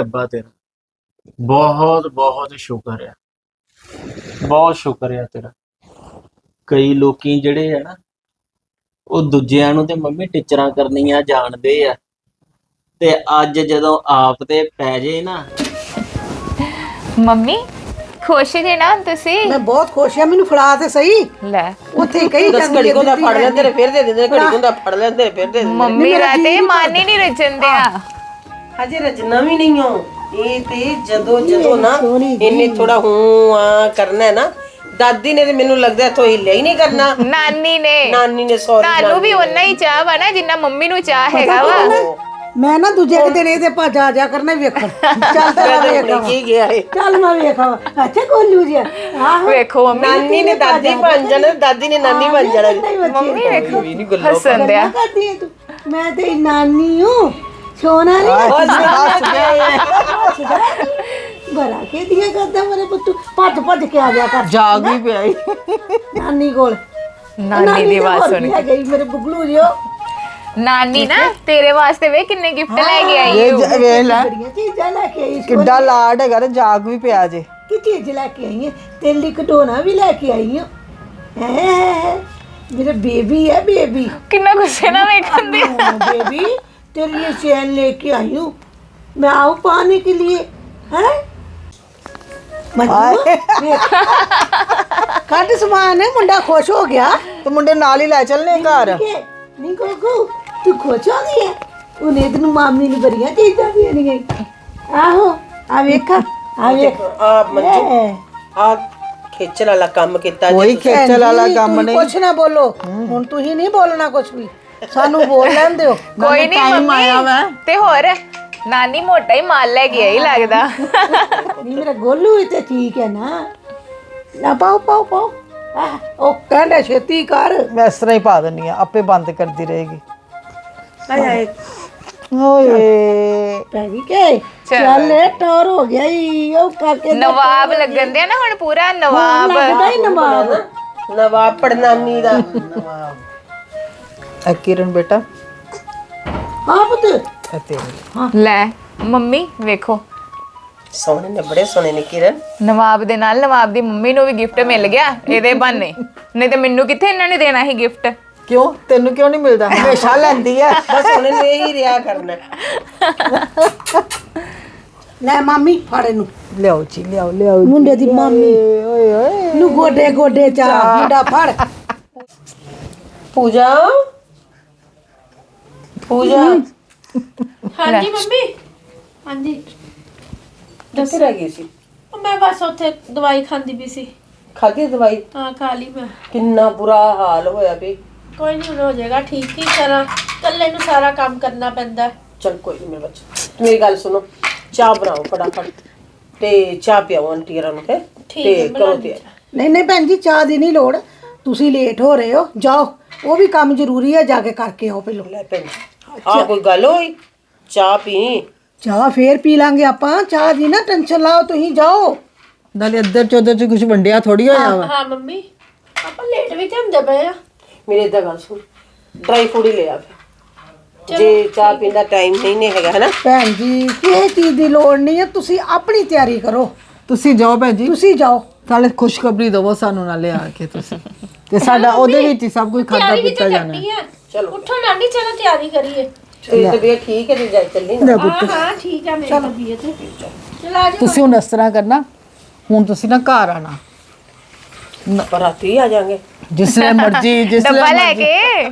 ਰੱਬਾ ਤੇਰਾ। ਬਹੁਤ ਬਹੁਤ ਸ਼ੁਕਰ ਆ। ਬਹੁਤ ਸ਼ੁਕਰ ਆ ਤੇਰਾ। ਕਈ ਲੋਕੀ ਜਿਹੜੇ ਆ ਨਾ ਉਹ ਦੂਜਿਆਂ ਨੂੰ ਤੇ ਮੰਮੀ ਟੀਚਰਾਂ ਕਰਨੀਆਂ ਜਾਣਦੇ ਆ। ਤੇ ਅੱਜ ਜਦੋਂ ਆਪ ਤੇ ਪੈ ਜੇ ਨਾ। ਮੰਮੀ ਖੁਸ਼ ਜੇ ਨਾ ਤੁਸੀਂ? ਮੈਂ ਬਹੁਤ ਖੁਸ਼ ਆ ਮੈਨੂੰ ਫੜਾ ਤੇ ਸਹੀ। ਲੈ। ਉੱਥੇ ਹੀ ਕਹੀ ਦਸ ਘੜੀ ਕੋਦਾ ਫੜ। ਲੈਂਦੇ ਨੇ ਫਿਰ ਦੇ ਦਿੰਦੇ ਨੇ ਘੜੀ ਕੋਦਾ ਫੜ ਲੈਂਦੇ ਨੇ ਫਿਰ ਦੇ ਦਿੰਦੇ ਮੰਮੀ ਦਾ ਤੇ ਮਨ ਨਹੀਂ ਰਚਨ ਦਿਆ। ਹਜੇ ਰਚਨਾ ਵੀ ਨਹੀਂ ਹੋ ਇਹ ਤੇ ਜਦੋਂ ਜਦੋਂ ਨਾ ਇਹਨੇ ਥੋੜਾ ਹੂੰ ਆ ਕਰਨਾ ਹੈ ਨਾ। ਦਾਦੀ ਨੇ ਤੇ ਮੈਨੂੰ ਲੱਗਦਾ ਤੋ ਹਿੱਲਿਆ ਹੀ ਨਹੀਂ ਕਰਨਾ। ਨਾਨੀ ਨੇ। ਨਾਨੀ ਨੇ ਸੌਰੀ ਤੁਹਾਨੂੰ ਵੀ ਓਨਾ ਹੀ ਚਾਹ ਵਾ ਨਾ ਜਿੰਨਾ ਮੰਮੀ ਨੂੰ ਚਾਹ ਹੈਗਾ ਵਾ। ਮੈਂ ਨਾ ਦੂਜੇ ਕੁ ਦਿਨ ਇਹਦੇ ਭਾਜਾ ਆ ਜਾ ਕਰਨਾ ਵੇਖਣ। ਚੱਲ ਤੇਰਾ ਵੇਖਾਂ। ਕੀ ਗਿਆ ਏ। ਚੱਲ ਮੈਂ ਵੇਖਾਂ। ਅੱਛਾ ਕੋਲੂ ਜੀ। ਆਹੋ। ਵੇਖੋ ਮੰਮੀ ਨਾਨੀ ਨੇ ਦਾਦੀ ਬਣ ਜਾਣਾ ਦਾਦੀ ਨੇ ਨਾਨੀ ਬਣ ਜਾਣਾ। ਮੰਮੀ ਵੇਖੋ ਹਸਨ ਦਿਆ। ਮੈਂ ਤੇ ਨਾਨੀ ਹੂੰ। ਸੋਨਾ ਨਹੀਂ ਬੜਾ ਖੇਦੀਆਂ ਕਰਦਾ ਮੇਰੇ ਪੁੱਤ ਭੱਜ ਭੱਜ ਕੇ ਆ ਗਿਆ ਕਰ ਜਾਗ ਵੀ ਪਿਆ ਈ। ਨਾਨੀ ਕੋਲ। ਨਾਨੀ ਦੀ ਆਵਾਜ਼ ਸੁਣ ਕੇ। ਗਈ ਮੇਰੇ ਬੁਗਲੂ ਜਿਓ। ਨਾਨੀ ਨਾ ਤੇਰੇ ਵਾਸਤੇ ਵੇ ਕਿੰਨੇ ਗਿਫਟ ਲੈ ਕੇ ਆਈ ਇਹ ਵੇਖ ਲੈ। ਚੀਜ਼ਾਂ ਲੈ ਕੇ ਆਈ ਸਕੂਲ ਲਾਡ ਹੈਗਾ ਤੇ ਜਾਗ ਵੀ ਪਿਆ ਜੇ। ਕੀ ਚੀਜ਼ ਲੈ ਕੇ ਆਈ ਹੈ ਤੇਰੇ ਲਈ ਖਿਡੌਣਾ ਵੀ ਲੈ ਕੇ ਆਈ ਹਾਂ ਹੈ ਮੇਰੇ ਬੇਬੀ ਹੈ ਬੇਬੀ। ਕਿੰਨਾ ਗੁੱਸੇ ਨਾਲ ਵੇਖਣ ਦੀ ਬੇਬੀ। तेरे लिए चैन लेके आई हूँ मैं आऊँ पाने के लिए है ਕੱਢ ਸਮਾਨ ਮੁੰਡਾ ਖੁਸ਼ ਹੋ ਗਿਆ ਤੇ ਮੁੰਡੇ ਨਾਲ ਹੀ ਲੈ ਚੱਲਨੇ ਘਰ ਨਹੀਂ ਕੋਕੂ ਤੂੰ ਖੁਸ਼ ਹੋ ਗਈ ਹੈ ਉਹਨੇ ਤੈਨੂੰ ਮਾਮੀ ਨੂੰ ਬੜੀਆਂ ਚੀਜ਼ਾਂ ਦੇਣੀਆਂ ਆਹੋ ਆ ਵੇਖਾ ਆ ਵੇਖ ਆ ਮੰਜੂ ਇਹ, ਆ ਖੇਚਲ ਵਾਲਾ ਕੰਮ ਕੀਤਾ ਕੋਈ ਜੀ ਖੇਚਲ ਵਾਲਾ ਭੈਣ ਜੀ, ਕੰਮ ਤੁਸੀਂ ਨਹੀਂ ਕੁਛ ਨਾ ਬੋਲੋ ਹੁਣ ਤੁਸੀਂ ਨਹੀਂ ਬੋਲਣਾ ਕੁਛ ਵੀ ਸਾਨੂੰ ਬੋਲ ਲੈਣ ਦਿਓ। ਕੋਈ ਨਹੀਂ ਮੰਮੀ ਤੇ ਹੋਰ ਨਾਨੀ ਮੋਟਾ ਹੀ ਮਾਲ ਲੈ ਕੇ ਆਈ ਲੱਗਦਾ। ਨਹੀਂ ਮੇਰਾ ਗੋਲੂ ਵੀ ਤੇ ਠੀਕ ਹੈ ਨਾ। ਨਾ ਪਾਓ ਪਾਓ ਪਾਓ। ਆਹ, ਉਹ ਕਹਿੰਦਾ ਛੇਤੀ ਕਰ। ਮੈਂ ਇਸ ਤਰ੍ਹਾਂ ਹੀ ਪਾ ਦਿੰਨੀ ਆ ਆਪੇ ਬੰਦ ਕਰਦੀ ਰਹੇਗੀ। ਓਏ। ਪੈਗੀ ਕੇ ਚੱਲ। ਇਹ ਟੌਰ ਹੋ ਗਿਆ ਈ ਉਹ ਕਾਕੇ ਦਾ ਨਵਾਬ ਲੱਗਣ ਦਿਆ ਨਾ ਹੁਣ ਪੂਰਾ ਨਵਾਬ। ਲੱਗਦਾ ਹੀ ਨਵਾਬ। ਨਵਾਬ ਪੜਨਾਨੀ ਦਾ। ਇਹ ਕਿਰਨ ਬੇਟਾ। ਹਾਂ ਪੁੱਤ। ਇਹ ਤੇਰੇ। ਲੈ ਮੰਮੀ ਵੇਖੋ। ਸੋਹਣੇ ਨੇ ਬੜੇ ਸੋਹਣੇ ਨੇ ਕਿਰਨ। ਨਵਾਬ ਦੇ ਨਾਲ ਨਵਾਬ ਦੀ ਮੰਮੀ ਨੂੰ ਵੀ ਗਿਫਟ ਮਿਲ ਗਿਆ ਇਹਦੇ ਬਹਾਨੇ। ਨਹੀਂ ਤੇ ਮੈਨੂੰ ਕਿੱਥੇ ਇਹਨਾਂ ਨੇ ਦੇਣਾ ਸੀ ਗਿਫਟ ਕਿਉਂ? ਤੈਨੂੰ ਕਿਉਂ ਨਹੀਂ ਮਿਲਦਾ? ਹਮੇਸ਼ਾ ਲੈਂਦੀ ਆ ਬਸ ਉਹਨੇ ਨੇ ਇਹੀ ਰਿਆ ਕਰਨਾ। ਲੈ ਮਾਮੀ ਫੜ ਇਹਨੂੰ। ਲਿਆਓ ਜੀ ਲਿਆਓ ਲਿਆਓ ਮੁੰਡੇ ਦੀ ਮਾਮੀ। ਓਏ ਓਏ ਨੂੰ ਗੋਡੇ ਗੋਡੇ ਚਾ ਮੁੰਡਾ ਫੜ। ਪੂਜਾ। ਪੂਜਾ। ਹਾਂਜੀ ਮੰਮੀ? ਹਾਂਜੀ। ਕਿੱਥੇ ਰਹਿ ਗਈ ਸੀ? ਉਹ ਮੈਂ ਬਸ ਉੱਥੇ ਦਵਾਈ ਖਾਂਦੀ ਪਈ ਸੀ। ਖਾਦੀ ਦਵਾਈ? ਹਾਂ ਖਾ ਲਈ ਮੈਂ। ਕਿੰਨਾ ਬੁਰਾ ਹਾਲ ਹੋਇਆ ਵੀ। ਕੋਈ ਨਹੀਂ ਹੋ ਜਾਏਗਾ ਠੀਕ ਕੀ ਕਰਾਂ। ਇਕੱਲੇ ਨੂੰ ਸਾਰਾ ਕੰਮ ਕਰਨਾ ਪੈਂਦਾ। ਹੈ। ਚਲ ਕੋਈ ਨਹੀਂ ਮੇਰੇ ਬੱਚੇ। ਮੇਰੀ ਗੱਲ ਸੁਣੋ। ਚਾਹ ਬਣਾਓ ਫਟਾਫਟ। ਤੇ ਚਾਹ ਪਿਆਓ ਆਂਟੀ ਰਾਂ ਨੂੰ ਹੈ? ਠੀਕ ਤੇ ਹੈ, ਕਰੋ ਬਣਾਉਂਦੀ ਤਿਆਰ। ਨਹੀਂ ਨਹੀਂ ਭੈਣ ਜੀ ਚਾਹ ਦੀ ਨਹੀਂ ਲੋੜ। ਤੁਸੀਂ ਲੇਟ ਹੋ ਰਹੇ ਹੋ ਜਾਓ। ਉਹ ਵੀ ਕੰਮ ਜ਼ਰੂਰੀ ਹੈ ਜਾ ਕੇ ਕਰਕੇ ਆਓ ਪਹਿਲੋਂ। ਲੈ ਭੈਣ ਆ ਕੋਈ ਗੱਲ ਹੋਈ? ਚਾਹ ਪੀ? ਚਾਹ ਫੇਰ ਪੀ ਲਾਂਗੇ ਆਪਾਂ। ਚਾਹ ਦੀ ਨਾ ਟੈਨਸ਼ਨ ਲਾਓ ਤੁਸੀਂ ਜਾਓ। ਨਾਲੇ ਅੱਧਰ ਚੋਦਰ ਚ ਕੁਝ ਵੰਡਿਆ ਥੋੜੀ ਹੋਇਆ ਵਾ। ਹਾਂ ਮੰਮੀ। ਆਪਾਂ ਲੇਟ ਵੀ ਤੇ ਹੁੰਦੇ ਪਏ ਆ। ਮੇਰੇ ਇਦਾਂ ਗੱਲ ਸੁਣ ਡਰਾਈ ਫੂਡ ਹੀ ਲੈ ਆ ਫਿਰ। ਜੇ ਚਾਹ ਪੀਣ ਦਾ ਟਾਈਮ ਨਹੀਂ ਨੇ ਹੈਗਾ ਹੈ ਨਾ ਭੈਣ ਜੀ ਕਿਸੇ ਚੀਜ਼ ਦੀ ਲੋੜ ਨਹੀਂ ਹੈ ਤੁਸੀਂ ਆਪਣੀ ਤਿਆਰੀ ਕਰੋ। ਤੁਸੀਂ ਜਾਓ ਭੈਣ ਜੀ। ਤੁਸੀਂ ਜਾਓ। ਨਾਲੇ ਖੁਸ਼ਖਬਰੀ ਦਵੋ ਸਾਨੂੰ ਨਾਲੇ ਆ ਕੇ ਤੁਸੀਂ। ਤੇ ਸਾਡਾ ਉਹਦੇ ਵਿੱਚ ਹੀ ਸਭ ਕੁਝ ਖਾਦਾ ਤਿਆਰੀ ਵੀ ਪੀਤਾ ਤੇ ਜਾਣਾ। ਕਰਨੀ ਹੈ ਚਲੋ। ਉੱਠੋ ਨਾਨੀ ਚਲੋ ਤਿਆਰੀ ਕਰੀਏ। ਤੇਰੀ ਤਬੀਅਤ ਠੀਕ ਹੈ ਤੇ ਜਾ ਚੱਲੀ ਨਾ। ਹਾਂ ਹਾਂ ਠੀਕ ਹੈ ਮੇਰੀ ਤਬੀਅਤ। ਚਲ ਆ ਜਾ ਤੁਸੀਂ ਹੁਣ ਇਸ ਤਰ੍ਹਾਂ ਕਰਨਾ ਹੁਣ ਤੁਸੀਂ ਨਾ ਘਰ ਆਣਾ। ਪਰ ਰਾਤੀ ਆ ਜਾਾਂਗੇ। ਜਿਸਲੇ ਮਰਜ਼ੀ ਜਿਸਲੇ ਡੱਬਾ ਲੈ ਕੇ।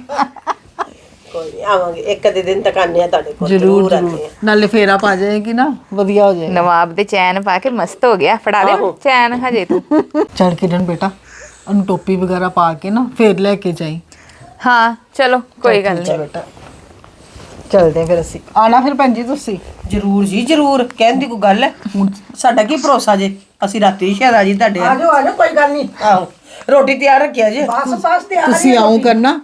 ਕੋਈ ਨਹੀਂ ਆਵਾਂਗੇ। ਇੱਕ ਅੱਧੇ ਦਿਨ ਤੱਕ ਆਨੇ ਆ ਤੁਹਾਡੇ ਕੋਲ ਜ਼ਰੂਰ ਆਉਂਦੇ ਜ਼ਰੂਰ ਨਾਲੇ ਫੇਰਾ ਪਾ ਜਾਏਗੀ ਨਾ ਵਧੀਆ ਹੋ ਜਾਏਗਾ। ਨਵਾਬ ਦੇ ਚੈਨ ਪਾ ਕੇ ਮਸਤ ਹੋ ਗਿਆ ਫੜਾ ਦੇ ਚੈਨ ਹਜੇ ਤੂੰ। ਚੜ ਕਿਰਨ ਬੇਟਾ ਉਹਨੂੰ ਟੋਪੀ ਵਗੈਰਾ ਪਾ ਕੇ ਨਾ ਫੇਰ ਲੈ ਕੇ ਜਾਈ। ਹਾਂ ਚਲੋ ਕੋਈ ਗੱਲ ਨਹੀਂ। ਬੇਟਾ। ਚਲਦੇ ਫਿਰ ਅਸੀਂ। ਆਣਾ ਫਿਰ ਭੈਣ ਜੀ ਤੁਸੀਂ? ਜ਼ਰੂਰ ਜੀ ਜ਼ਰੂਰ। ਕਹਿਣ ਦੀ ਕੋਈ ਗੱਲ ਹੈ? ਹੁਣ ਸਾਡਾ ਕੀ ਭਰੋਸਾ ਜੇ? ਅਸੀਂ ਰਾਤੀ ਸ਼ਾਇਦ ਆ ਜੀ ਤੁਹਾਡੇ ਆ ਜਾਓ ਆ ਜਾਓ ਕੋਈ ਗੱਲ ਨਹੀਂ। ਆਹੋ। ਰੋਟੀ ਤਿਆਰ ਰੱਖਿਆ ਜੇ। ਬਸ ਬਸ ਤੇ ਆ ਤੁਸੀਂ ਆਉਂ ਕਰਨਾ।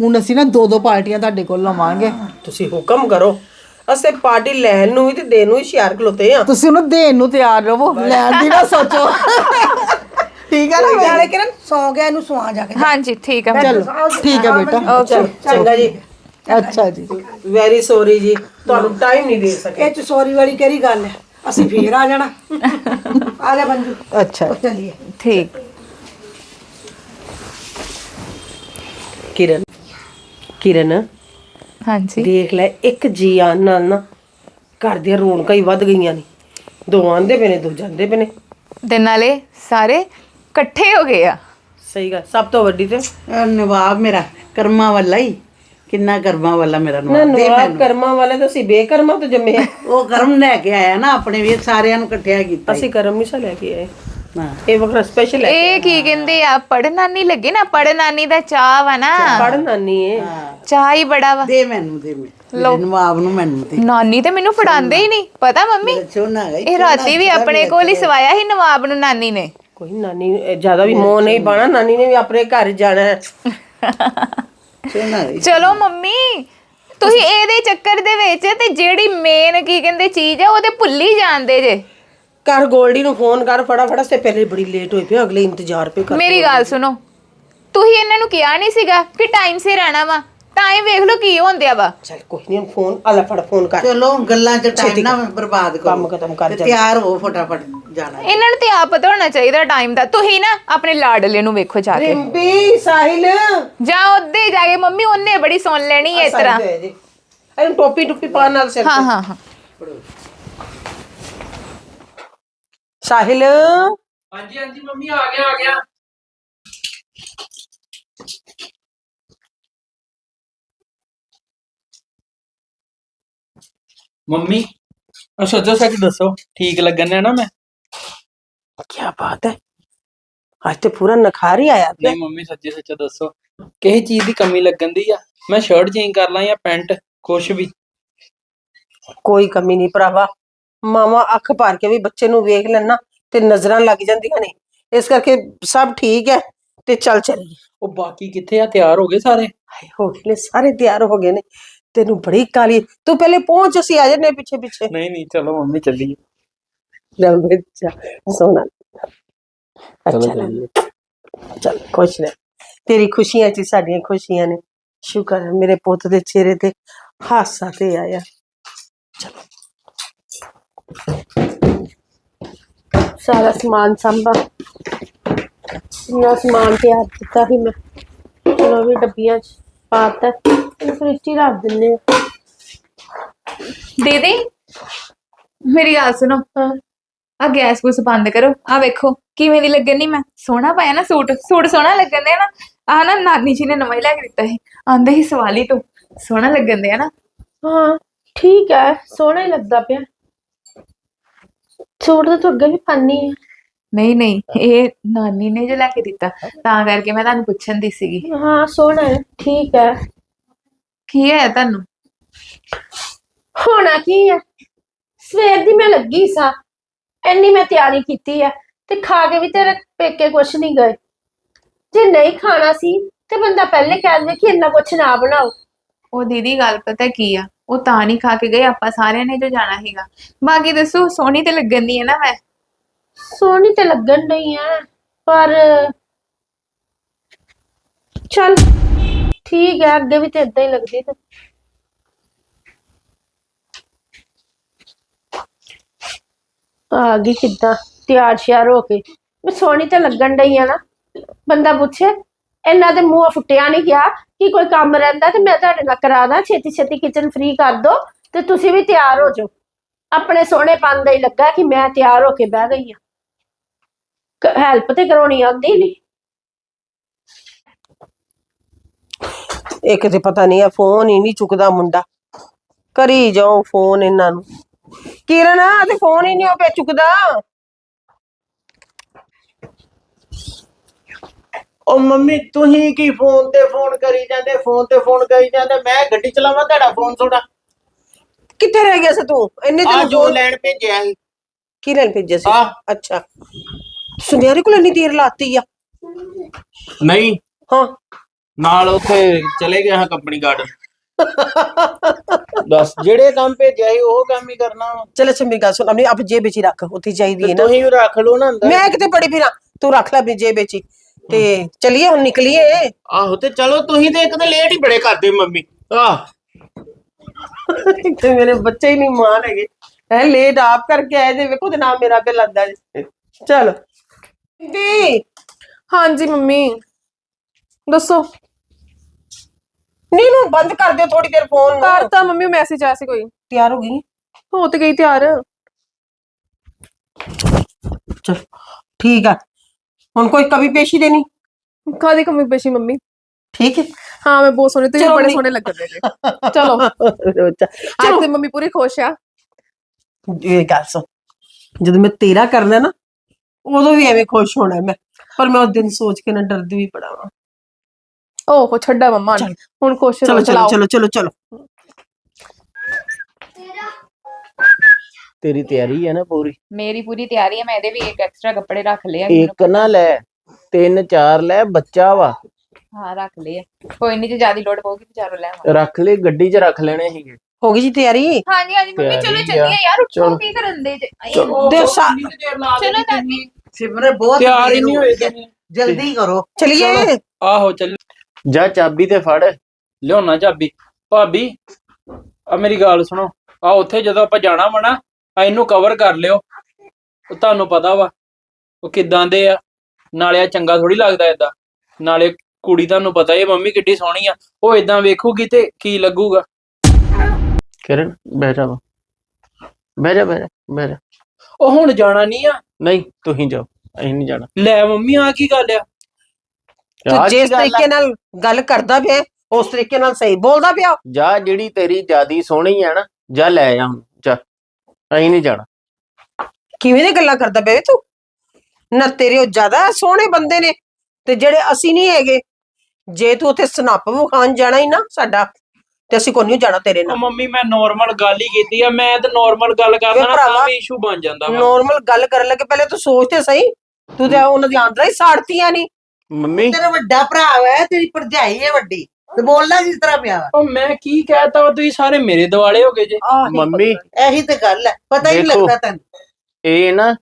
ਹੁਣ ਅਸੀਂ ਨਾ ਦੋ ਦੋ ਪਾਰਟੀਆਂ ਤੁਹਾਡੇ ਕੋਲ ਲਵਾਂਗੇ। ਤੁਸੀਂ ਹੁਕਮ ਕਰੋ। ਅਸੀਂ ਪਾਰਟੀ ਲੈਣ ਨੂੰ ਵੀ ਤੇ ਦੇਣ ਨੂੰ ਹੀ ਹੁਸ਼ਿਆਰ ਖਲੋਤੇ ਆ ਤੁਸੀਂ ਉਹਨੂੰ ਦੇਣ ਨੂੰ ਤਿਆਰ ਰਹੋ ਲੈਣ ਦੀ ਨਾ ਸੋਚੋ। ਠੀਕ ਹੈ ਨਾ ਨਾਲੇ ਕਿਰਨ ਸੌ ਗਿਆ ਇਹਨੂੰ ਸਵਾ ਜਾ ਕੇ। ਹਾਂਜੀ ਠੀਕ ਆ। ਚਲੋ ਠੀਕ ਹੈ ਬੇਟਾ। ਚਲੋ ਚੰਗਾ ਜੀ। ਅੱਛਾ ਜੀ। ਵੈਰੀ ਸੌਰੀ ਜੀ ਤੁਹਾਨੂੰ ਟਾਈਮ ਨਹੀਂ ਦੇ ਸਕੇ। ਇਹ ਚ ਸੌਰੀ ਵਾਲੀ ਕਿਹੜੀ ਗੱਲ ਹੈ? ਅਸੀਂ ਫੇਰ ਆ ਜਾਣਾ। ਆ ਜਾ ਬੰਜੂ। ਅੱਛਾ। ਚੱਲੀਏ। ਠੀਕ। ਕਿਰਨ। ਕਿਰਨ ਹਾਂਜੀ। ਦੇਖ ਲੈ ਇੱਕ ਜੀ ਆਉਣ ਨਾਲ ਨਾ ਘਰ ਦੀਆਂ ਰੌਣਕਾਂ ਹੀ ਵੱਧ ਗਈਆਂ ਨੇ। ਦੋ ਆਂਦੇ ਪਏ ਨੇ ਦੋ ਜਾਂਦੇ ਪਏ ਨੇ। ਤੇ ਨਾਲੇ ਸਾਰੇ ਇਕੱਠੇ ਹੋ ਗਏ ਆ। ਸਹੀ ਗੱਲ ਸਭ ਤੋਂ ਵੱਡੀ ਤੇ? ਨਵਾਬ ਮੇਰਾ ਕਰਮਾਂ ਵਾਲਾ ਹੀ। ਕਿੰਨਾ ਕਰਮਾਂ ਵਾਲਾ ਮੇਰਾ ਨਾ ਨਵਾਬ ਨਵਾਬ ਕਰਮਾਂ ਵਾਲੇ ਤਾਂ ਅਸੀਂ ਬੇਕਰਮਾਂ ਤੋਂ ਜੰਮੇ ਆ। ਉਹ ਕਰਮ ਲੈ ਕੇ ਆਇਆ ਨਾ ਆਪਣੇ ਵੀ ਸਾਰਿਆਂ ਨੂੰ ਇਕੱਠਿਆ ਕੀਤਾ ਅਸੀਂ ਕਰਮ ਨਹੀਂ ਸਾ ਲੈ ਕੇ ਆਏ। ਹਾਂ ਇਹ ਵਕਰ ਸਪੈਸ਼ਲ ਹੈ। ਇਹ ਕੀ ਕਹਿੰਦੇ ਆ? ਪੜਨਾਨੀ ਲੱਗੇ ਨਾ ਪੜਨਾਨੀ ਦਾ ਚਾਹ ਵਾ ਨਾ। ਪੜ ਨਾਨੀ ਹੈ ਚਾਹ ਹੀ ਬੜਾ ਵਾ। ਦੇ ਮੈਨੂੰ ਦੇ ਨਵਾਬ ਨੂੰ ਮੈਨੂੰ ਦੇ। ਨਾਨੀ ਤੇ ਮੈਨੂੰ ਫੜਾਉਂਦੇ ਹੀ ਨਹੀਂ। ਪਤਾ ਮੰਮੀ? ਹੈ ਇਹ ਰਾਤੀ ਵੀ ਆਪਣੇ ਕੋਲ ਹੀ ਸਵਾਇਆ ਸੀ ਨਵਾਬ ਨੂੰ ਨਾਨੀ ਨੇ। ਕੋਈ ਨਾਨੀ ਜ਼ਿਆਦਾ ਵੀ ਮੋਹ ਨਹੀਂ ਪਾਣਾ ਨਾਨੀ ਨੇ ਵੀ ਆਪਣੇ ਘਰ ਜਾਣਾ ਹੈ। ਹੈ ਚਲੋ ਮੰਮੀ ਤੁਸੀਂ ਇਹਦੇ ਚੱਕਰ ਦੇ ਵਿੱਚ ਤੇ ਜਿਹੜੀ ਮੇਨ ਕੀ ਕਹਿੰਦੇ ਚੀਜ਼ ਆ ਉਹ ਤੇ ਭੁੱਲੀ ਜਾਂਦੇ ਜੇ। ਕਰ ਗੋਲਡੀ ਨੂੰ ਫੋਨ ਕਰ ਫਟਾਫਟ ਸੇ ਪਹਿਲੇ ਬੜੀ ਲੇਟ ਹੋਈ ਪਈ ਅਗਲੇ ਇੰਤਜ਼ਾਰ ਪੇ ਕਰ ਮੇਰੀ ਗੱਲ ਸੁਣੋ। ਤੁਸੀਂ ਇਹਨਾਂ ਨੂੰ ਕਿਹਾ ਨਹੀਂ ਸੀਗਾ ਕਿ ਟਾਈਮ ਸਿਰ ਆਣਾ ਵਾ ਟਾਈਮ ਵੇਖ ਲਓ ਕੀ ਹੁੰਦਿਆ ਵਾ। ਚਲ ਕੋਈ ਨਹੀਂ ਫੋਨ ਆਲਾ ਫੜ ਫੋਨ ਕਰ। ਚਲੋ ਗੱਲਾਂ ਚ ਟਾਈਮ ਨਾ ਬਰਬਾਦ ਕਰੋ। ਕੰਮ ਖਤਮ ਕਰ ਤੇ ਤਿਆਰ ਹੋ ਫਟਾਫਟ ਜਾਣਾ। ਇਹਨਾਂ ਨੂੰ ਤੇ ਆਪ ਪਤਾ ਹੋਣਾ ਚਾਹੀਦਾ ਟਾਈਮ ਦਾ। ਤੁਸੀਂ ਨਾ ਆਪਣੇ ਲਾਡਲੇ ਨੂੰ ਵੇਖੋ ਜਾ ਕੇ। ਰਿੰਪੀ ਸਾਹਿਲ। ਜਾਂ ਉੱਦੇ ਜਾ ਕੇ ਮੰਮੀ ਉਹਨੇ ਬੜੀ ਸੁਣ ਲੈਣੀ ਹੈ ਇਸ ਤਰ੍ਹਾਂ। ਇਹਨੂੰ ਟੋਪੀ ਟੁੱਪੀ ਪਾਣ ਨਾਲ ਸਿਰ ਹਾਂ ਹਾਂ ਹਾਂ। ਸਾਹਿਲ? ਹਾਂਜੀ ਹਾਂਜੀ ਮੰਮੀ ਆ ਗਿਆ ਆ ਗਿਆ। ਮੰਮੀ ਉਹ ਸੱਚੋ ਸੱਚ ਦੱਸੋ ਠੀਕ ਲੱਗਣ ਨੇ ਨਾ ਮੈਂ? ਕੀ ਬਾਤ ਹੈ। ਅੱਜ ਤੇ ਪੂਰਾ ਨਖਾਰ ਹੀ ਆਇਆ ਪਿਆ। ਨਹੀਂ ਮੰਮੀ ਸੱਚੇ ਸੱਚ ਦੱਸੋ ਕਿਸੇ ਚੀਜ਼ ਦੀ ਕਮੀ ਲੱਗਣ ਦੀ ਆ? ਮੈਂ ਸ਼ਰਟ ਚੇਂਜ ਕਰ ਲਾਂ ਜਾਂ ਪੈਂਟ ਕੁਛ ਵੀ। ਕੋਈ ਕਮੀ ਨਹੀਂ ਭਰਾਵਾ। ਮਾਵਾ ਅੱਖ ਭਰ ਕੇ ਵੀ ਬੱਚੇ ਨੂੰ ਵੇਖ ਲੈਣਾ ਤੇ ਨਜ਼ਰਾਂ ਲੱਗ ਜਾਂਦੀਆਂ ਨੇ। ਇਸ ਕਰਕੇ ਸਭ ਠੀਕ ਹੈ ਤੇ ਚੱਲ ਚੱਲੀਏ। ਉਹ ਬਾਕੀ ਕਿੱਥੇ ਆ? ਤਿਆਰ ਹੋ ਗਏ ਸਾਰੇ? ਹਾਏ, ਹੋ ਗਏ ਨੇ ਸਾਰੇ ਤਿਆਰ ਹੋ ਗਏ ਨੇ। ਤੈਨੂੰ ਬੜੀ ਕਾਲੀ ਤੂੰ ਪਹਿਲੇ ਪਹੁੰਚ ਅਸੀਂ ਆ ਜਨੇ ਪਿੱਛੇ ਪਿੱਛੇ। ਨਹੀਂ ਨਹੀਂ ਚਲੋ ਮੰਮੀ ਚੱਲੀਏ। ਲੈ ਬੱਚਾ ਸੋਨਾ ਚਲੋ ਚੱਲੀਏ। ਚੱਲ ਖੁਸ਼ ਰਹਿ। ਤੇਰੀ ਖੁਸ਼ੀਆਂ ਚ ਸਾਡੀਆਂ ਖੁਸ਼ੀਆਂ ਨੇ। ਸ਼ੁਕਰ ਹੈ ਮੇਰੇ ਪੁੱਤ ਦੇ ਚਿਹਰੇ ਤੇ ਹਾਸਾ ਤੇ ਆਇਆ। ਚਲੋ। ਸਾਰਾ ਸਮਾਨ ਸੰਭਾ। ਇੰਨਾ ਸਮਾਨ ਤਿਆਰ ਕੀਤਾ ਸੀ ਮੈਂ। ਚਲੋ ਵੀ ਡੱਬੀਆਂ ਚ ਪਾਤਾ। ਇਹਨੂੰ ਫ੍ਰਿਜ 'ਚ ਹੀ ਰੱਖ ਦਿੰਨੇ ਆ। ਦੀਦੀ ਮੇਰੀ ਗੱਲ ਸੁਣੋ। ਆ ਗੈਸ ਗੁੱਸ ਬੰਦ ਕਰੋ। ਆ ਵੇਖੋ ਕਿਵੇਂ ਦੀ ਲੱਗਣ ਨਹੀਂ ਮੈਂ। ਸੋਹਣਾ ਪਾਇਆ ਨਾ ਸੂਟ। ਸੂਟ ਸੋਹਣਾ ਲੱਗਣ ਦੇ ਨਾ। ਆ ਨਾ ਨਾਨੀ ਜੀ ਨੇ ਨਵਾਂ ਹੀ ਲੈ ਕੇ ਦਿੱਤਾ ਸੀ। ਆਂਦੇ ਹੀ ਸਵਾਲੀ ਤੋਂ। ਸੋਹਣਾ ਲੱਗਣ ਦੇ ਨਾ। ਹਾਂ ਠੀਕ ਹੈ। ਸੋਹਣਾ ਹੀ ਲੱਗਦਾ ਪਿਆ। ਸੂਟ ਤਾਂ ਤੂੰ ਅੱਗੇ ਵੀ ਪਾਨੀ ਹੈ। ਨਹੀਂ ਨਹੀਂ ਇਹ ਨਾਨੀ ਨੇ ਜੋ ਲੈ ਕੇ ਦਿੱਤਾ ਤਾਂ ਕਰਕੇ ਮੈਂ ਤੁਹਾਨੂੰ ਪੁੱਛਣ ਦੀ ਸੀਗੀ। ਹਾਂ ਸੋਹਣਾ ਹੈ ਠੀਕ ਹੈ। ਕੀ ਹੈ ਤੁਹਾਨੂੰ? ਹੋਣਾ ਕੀ ਹੈ? ਸਵੇਰ ਦੀ ਮੈਂ ਲੱਗੀ ਸਾਂ ਇੰਨੀ ਮੈਂ ਤਿਆਰੀ ਕੀਤੀ ਹੈ ਤੇ ਖਾ ਕੇ ਵੀ ਤੇਰੇ ਪੇਕੇ ਕੁਛ ਨਹੀਂ ਗਏ। ਜੇ ਨਹੀਂ ਖਾਣਾ ਸੀ ਤੇ ਬੰਦਾ ਪਹਿਲੇ ਕਹਿ ਦੇਵੇ ਕਿ ਇੰਨਾ ਕੁਛ ਨਾ ਬਣਾਓ। ਉਹ ਦੀਦੀ ਗੱਲ ਪਤਾ ਕੀ ਆ? ਉਹ ਤਾਂ ਨਹੀਂ ਖਾ ਕੇ ਗਏ, ਆਪਾਂ ਸਾਰਿਆਂ ਨੇ ਜੋ ਜਾਣਾ ਸੀਗਾ। ਬਾਕੀ ਦੱਸੋ, ਸੋਹਣੀ ਤੇ ਲੱਗਣ ਦੀ ਹੈ ਨਾ ਮੈਂ? ਸੋਹਣੀ ਤੇ ਲੱਗਣ ਡਈ ਆ, ਪਰ ਚਲ ਠੀਕ ਹੈ ਅੱਗੇ ਵੀ ਤੇ ਇਦਾਂ ਹੀ ਲੱਗਦੀ ਤੇ। ਆ ਗਈ ਕਿੱਦਾਂ ਤਿਆਰ ਸ਼ਿਆਰ ਹੋ ਕੇ। ਮੈਂ ਸੋਹਣੀ ਤੇ ਲੱਗਣ ਡਈ ਆ ਨਾ, ਬੰਦਾ ਪੁੱਛੇ। ਇਹਨਾਂ ਦੇ ਮੂੰਹ ਫੁੱਟਿਆ ਨਹੀਂ ਗਿਆ ਕਿ ਕੋਈ ਕੰਮ ਰਹਿੰਦਾ ਤੇ ਮੈਂ ਤੁਹਾਡੇ ਨਾਲ ਕਰਾ ਛੇਤੀ ਛੇਤੀ ਕਿਚਨ ਫ੍ਰੀ ਕਰ ਦੋ ਤੇ ਤੁਸੀਂ ਵੀ ਤਿਆਰ ਹੋ ਜਾਓ। ਆਪਣੇ ਸੋਹਣੇ ਪੰਨ ਦਾ ਹੀ ਲੱਗਾ ਕਿ ਮੈਂ ਤਿਆਰ ਹੋ ਕੇ ਬਹਿ ਗਈ ਆ ਹੈਲਪ ਤੇ ਕਰਾਉਣੀ ਆਉਂਦੀ ਨਹੀਂ ਇੱਕ ਤੇ ਪਤਾ ਨਹੀਂ ਆ ਫੋਨ ਹੀ ਨਹੀਂ ਚੁੱਕਦਾ ਮੁੰਡਾ। ਕਰੀ ਜਾਓ ਫੋਨ ਇਹਨਾਂ ਨੂੰ। ਕਿਰਨ ਆ ਤੇ ਫੋਨ ਹੀ ਨਹੀਂ ਉਹ ਪਿਆ ਚੁੱਕਦਾ। ਉਹ ਮੰਮੀ ਤੁਸੀਂ ਕੀ ਫੋਨ ਤੇ ਫੋਨ ਕਰੀ ਜਾਂਦੇ ਫੋਨ ਤੇ ਫੋਨ ਕਰੀ ਜਾਂਦੇ ਮੈਂ ਗੱਡੀ ਚਲਾਵਾਂ ਤੁਹਾਡਾ ਫੋਨ ਤੁਹਾਡਾ? ਕਿੱਥੇ ਰਹਿ ਗਿਆ ਸੀ ਤੂੰ? ਇੰਨੇ ਆ ਜੋ ਲੈਣ ਭੇਜਿਆ ਸੀ। ਕੀ ਲੈਣ ਭੇਜਿਆ ਸੀ? ਆਹ। ਅੱਛਾ। ਸੁਨਿਆਰੇ ਕੋਲ ਇੰਨੀ ਦੇਰ ਲਾਤੀ ਆ। ਨਹੀਂ। ਹਾਂ। ਨਾਲ ਉੱਥੇ ਚਲੇ ਗਏ ਹਾਂ ਕੰਪਨੀ ਗਾਰਡਨ। ਬਸ ਜਿਹੜੇ ਕੰਮ ਭੇਜਿਆ ਸੀ ਉਹ ਕੰਮ ਹੀ ਕਰਨਾ ਵਾ। ਚਲ ਅੱਛਾ ਮੇਰੀ ਗੱਲ ਸੁਣ ਆਪਣੀ ਆਪ ਜੇਬ ਵਿੱਚ ਹੀ ਰੱਖ ਉੱਥੇ ਚਾਹੀਦੀ ਹੈ ਨਾ। ਤੁਸੀਂ ਵੀ ਰੱਖ ਲਓ ਨਾ ਅੰਦਰ। ਮੈਂ ਕਿਤੇ ਪੜੀ ਫਿਰਾਂ ਤੂੰ ਰੱਖ ਲੈ ਆਪਣੀ ਜੇਬ ਵਿੱਚ ਹੀ। ਤੇ ਚਲਿਏ ਹੁਣ ਨਿਕਲੀਏ। ਆਹੋ ਤੇ ਚਲੋ ਤੁਸੀਂ ਤੇ ਇੱਕ ਤਾਂ ਲੇਟ ਹੀ ਬੜੇ ਕਰਦੇ ਮੰਮੀ। ਆ ਤੇ ਮੇਰੇ ਬੱਚੇ ਹੀ ਨਹੀਂ ਮਾਨ ਹੈਗੇ। ਐ ਲੇਟ ਆਪ ਕਰਕੇ ਆਏ ਜੇ ਵੇਖੋ ਤੇ ਨਾਮ ਮੇਰਾ ਤੇ ਲੱਗਦਾ ਜੀ। ਚਲ। ਦੀ ਹਾਂਜੀ ਮੰਮੀ। ਦੱਸੋ। ਨੀ ਨੂੰ ਬੰਦ ਕਰ ਦਿਓ ਥੋੜੀ ਦੇਰ ਫੋਨ ਨੂੰ। ਕਰਤਾ ਮੰਮੀ ਮੈਸੇਜ ਆਇਆ ਸੀ ਕੋਈ। ਤਿਆਰ ਹੋ ਗਈ ਹੋ ਤੇ ਗਈ ਤਿਆਰ। ਚਲ ਠੀਕ ਆ। ਹੁਣ ਕੋਈ ਕਵੀ ਪੇਸ਼ੀ ਦੇਣੀ ਕਾਦੀ ਕਮੀ ਪੇਸ਼ੀ ਮੰਮੀ? ਠੀਕ ਹੈ। ਹਾਂ ਮੈਂ ਬਹੁਤ ਸੋਹਣੀ ਤੁਸੀਂ ਚਲੋ ਬੜੇ। ਸੋਹਣੇ ਲੱਗਦੇ ਜੇ। ਚਲੋ। ਅੱਜ ਤੇ ਮੰਮੀ ਪੂਰੀ ਖੁਸ਼ ਆ। ਇਹ ਗੱਲ ਸੁਣ। ਜਦੋਂ ਮੈਂ ਤੇਰਾ ਕਰਨਾ ਨਾ ਉਦੋਂ ਵੀ ਐਵੇਂ ਖੁਸ਼ ਹੋਣਾ ਮੈਂ। ਪਰ ਮੈਂ ਉਸ ਦਿਨ ਸੋਚ ਕੇ ਨਾ ਡਰਦੀ ਵੀ ਬੜਾ ਵਾਂ ਓਹੋ ਛੱਡਾ ਮੰਮਾ। ਨੇ। ਹੁਣ ਖੁਸ਼ ਚਲੋ ਰਹੋ ਚਲੋ ਚਲਾਓ। ਚਲੋ ਚਲੋ ਚਲੋ। ਤੇਰੀ ਤਿਆਰੀ ਹੈ ਨਾ ਪੂਰੀ? ਮੇਰੀ ਪੂਰੀ ਤਿਆਰੀ ਹੈ ਮੈਂ ਇਹਦੇ ਵੀ ਇੱਕ ਐਕਸਟਰਾ ਕੱਪੜੇ ਰੱਖ ਲਏ ਆ ਇੱਕ ਨਾ ਲੈ ਤਿੰਨ ਚਾਰ ਲੈ ਬੱਚਾ ਵਾ। ਹਾਂ ਰੱਖ ਲਏ ਆ। ਕੋਈ ਨਹੀਂ ਜੇ ਜ਼ਿਆਦਾ ਲੋੜ ਪਊਗੀ ਵਿਚਾਰੋ ਲੈ ਆਵਾਂ ਰੱਖ ਲੈ ਗੱਡੀ 'ਚ ਰੱਖ ਲੈਣੇ ਸੀਗੇ ਹੋ ਗਈ ਜੀ ਤਿਆਰੀ? ਹਾਂਜੀ ਹਾਂਜੀ ਮੰਮੀ ਚਲੋ ਚੱਲੀਏ ਆ। ਯਾਰ ਉੱਠੋ ਚਲੋ। ਕੀ ਕਰਨ ਦੇ ਜੇ? ਦੇ ਸਾ- ਚਲੋ ਦਾਦੀ ਸਿਮਰੇ ਬਹੁਤ ਤਿਆਰ ਹੀ ਨਹੀਂ ਹੋਏ। ਜਲਦੀ ਕਰੋ। ਚਲਿਏ। ਆਹੋ ਚੱਲ। ਜਾ ਚਾਬੀ ਤੇ ਫੜ। ਲਿਆਉਣਾ ਚਾਬੀ। ਭਾਬੀ ਆ ਮੇਰੀ ਗੱਲ ਸੁਣੋ। ਆ ਉੱਥੇ ਜਦੋਂ ਆਪਾਂ ਜਾਣਾ ਵਾ ਨਾ ਆ ਇਹਨੂੰ ਕਵਰ ਕਰ ਲਿਓ। ਉਹ ਤੁਹਾਨੂੰ ਪਤਾ ਵਾ ਉਹ ਕਿਦਾਂ ਦੇ ਆ। ਨਾਲੇ ਆ ਚੰਗਾ ਥੋੜੀ ਲੱਗਦਾ ਏਦਾਂ ਨਾਲੇ ਕੁੜੀ ਤੁਹਾਨੂੰ ਪਤਾ ਇਹ ਮੰਮੀ ਕਿੱਡੀ ਸੋਹਣੀ ਆ। ਉਹ ਇਦਾਂ ਵੇਖੂਗੀ ਤੇ ਕੀ ਲੱਗੂਗਾ। ਕਿਰਨ ਬਹਿ ਜਾ ਵਾ। ਬਹਿ ਜਾ ਬਹਿ ਜਾ ਬਹਿ ਜਾ। ਉਹ ਹੁਣ ਜਾਣਾ ਨਹੀਂ ਆ। ਨਹੀਂ ਤੁਸੀਂ ਜਾਓ। ਅਸੀਂ ਨਹੀਂ ਜਾਣਾ। ਲੈ ਮੰਮੀ ਆ ਕੀ ਗੱਲ ਆ? ਤੂੰ ਕੀ ਜਿਸ ਗੱਲ ਆ? ਤਰੀਕੇ ਨਾਲ ਗੱਲ ਕਰਦਾ ਪਿਆ ਉਸ ਤਰੀਕੇ ਨਾਲ ਸਹੀ ਬੋਲਦਾ ਪਿਆ। ਜਾ ਜਿਹੜੀ ਤੇਰੀ ਜਿਆਦੀ ਸੋਹਣੀ ਹੈ ਨਾ ਜਾ ਲੈ ਆ ਹੁਣ। ਜਾ ਅਸੀਂ ਨਹੀਂ ਜਾਣਾ। ਕਿਵੇਂ ਦੀ ਗੱਲਾਂ ਕਰਦਾ ਪਿਆ ਵੇ ਤੂੰ? ਨਾ ਤੇਰੇ ਉਹ ਜ਼ਿਆਦਾ ਸੋਹਣੇ ਬੰਦੇ ਨੇ ਤੇ ਜਿਹੜੇ ਅਸੀਂ ਨਹੀਂ ਹੈਗੇ। ਜੇ ਤੂੰ ਉੱਥੇ ਸਨੱਪ ਵਿਖਾਣ ਜਾਣਾ ਹੀ ਨਾ ਸਾਡਾ ਤੇ ਅਸੀਂ ਕੋਈ ਨਹੀਂ ਜਾਣਾ ਤੇਰੇ ਨਾਲ। ਮੰਮੀ ਮੈਂ ਨਾਰਮਲ ਗੱਲ ਹੀ ਕੀਤੀ ਆ। ਮੈਂ ਤੇ ਨਾਰਮਲ ਗੱਲ ਕਰਦਾ ਨਾ ਤਾਂ ਵੀ ਇਸ਼ੂ ਬਣ ਜਾਂਦਾ ਵਾ। ਨੋਰਮਲ ਗੱਲ ਕਰਨ ਲੱਗੇ ਪਹਿਲੇ ਤੂੰ ਸੋਚ ਤੇ ਸਹੀ। ਤੂੰ ਤੇ ਉਹਨਾਂ ਦੀ ਆਂਦਰਾ ਹੀ ਸਾੜਤੀਆਂ ਨਹੀਂ ਮੰਮੀ। ਤੇਰਾ ਵੱਡਾ ਭਰਾ ਹੈ ਤੇਰੀ ਭਰਜਾਈ ਹੈ ਵੱਡੀ। ਤੇ ਬੋਲਣਾ ਕਿਸ ਤਰ੍ਹਾਂ ਪਿਆ ਵਾ? ਉਹ ਮੈਂ ਕੀ ਕਹਿਤਾ ਵਾ ਤੁਸੀਂ ਸਾਰੇ ਮੇਰੇ ਦਿਵਾਲੇ ਹੋ ਗਏ ਜੇ। ਮੰਮੀ। ਇਹੀ ਤੇ ਗੱਲ ਹੈ ਪਤਾ ਹੀ ਨਹੀਂ ਦੇਖੋ। ਲੱਗਦਾ ਤੈਨੂੰ। ਇਹ ਨਾ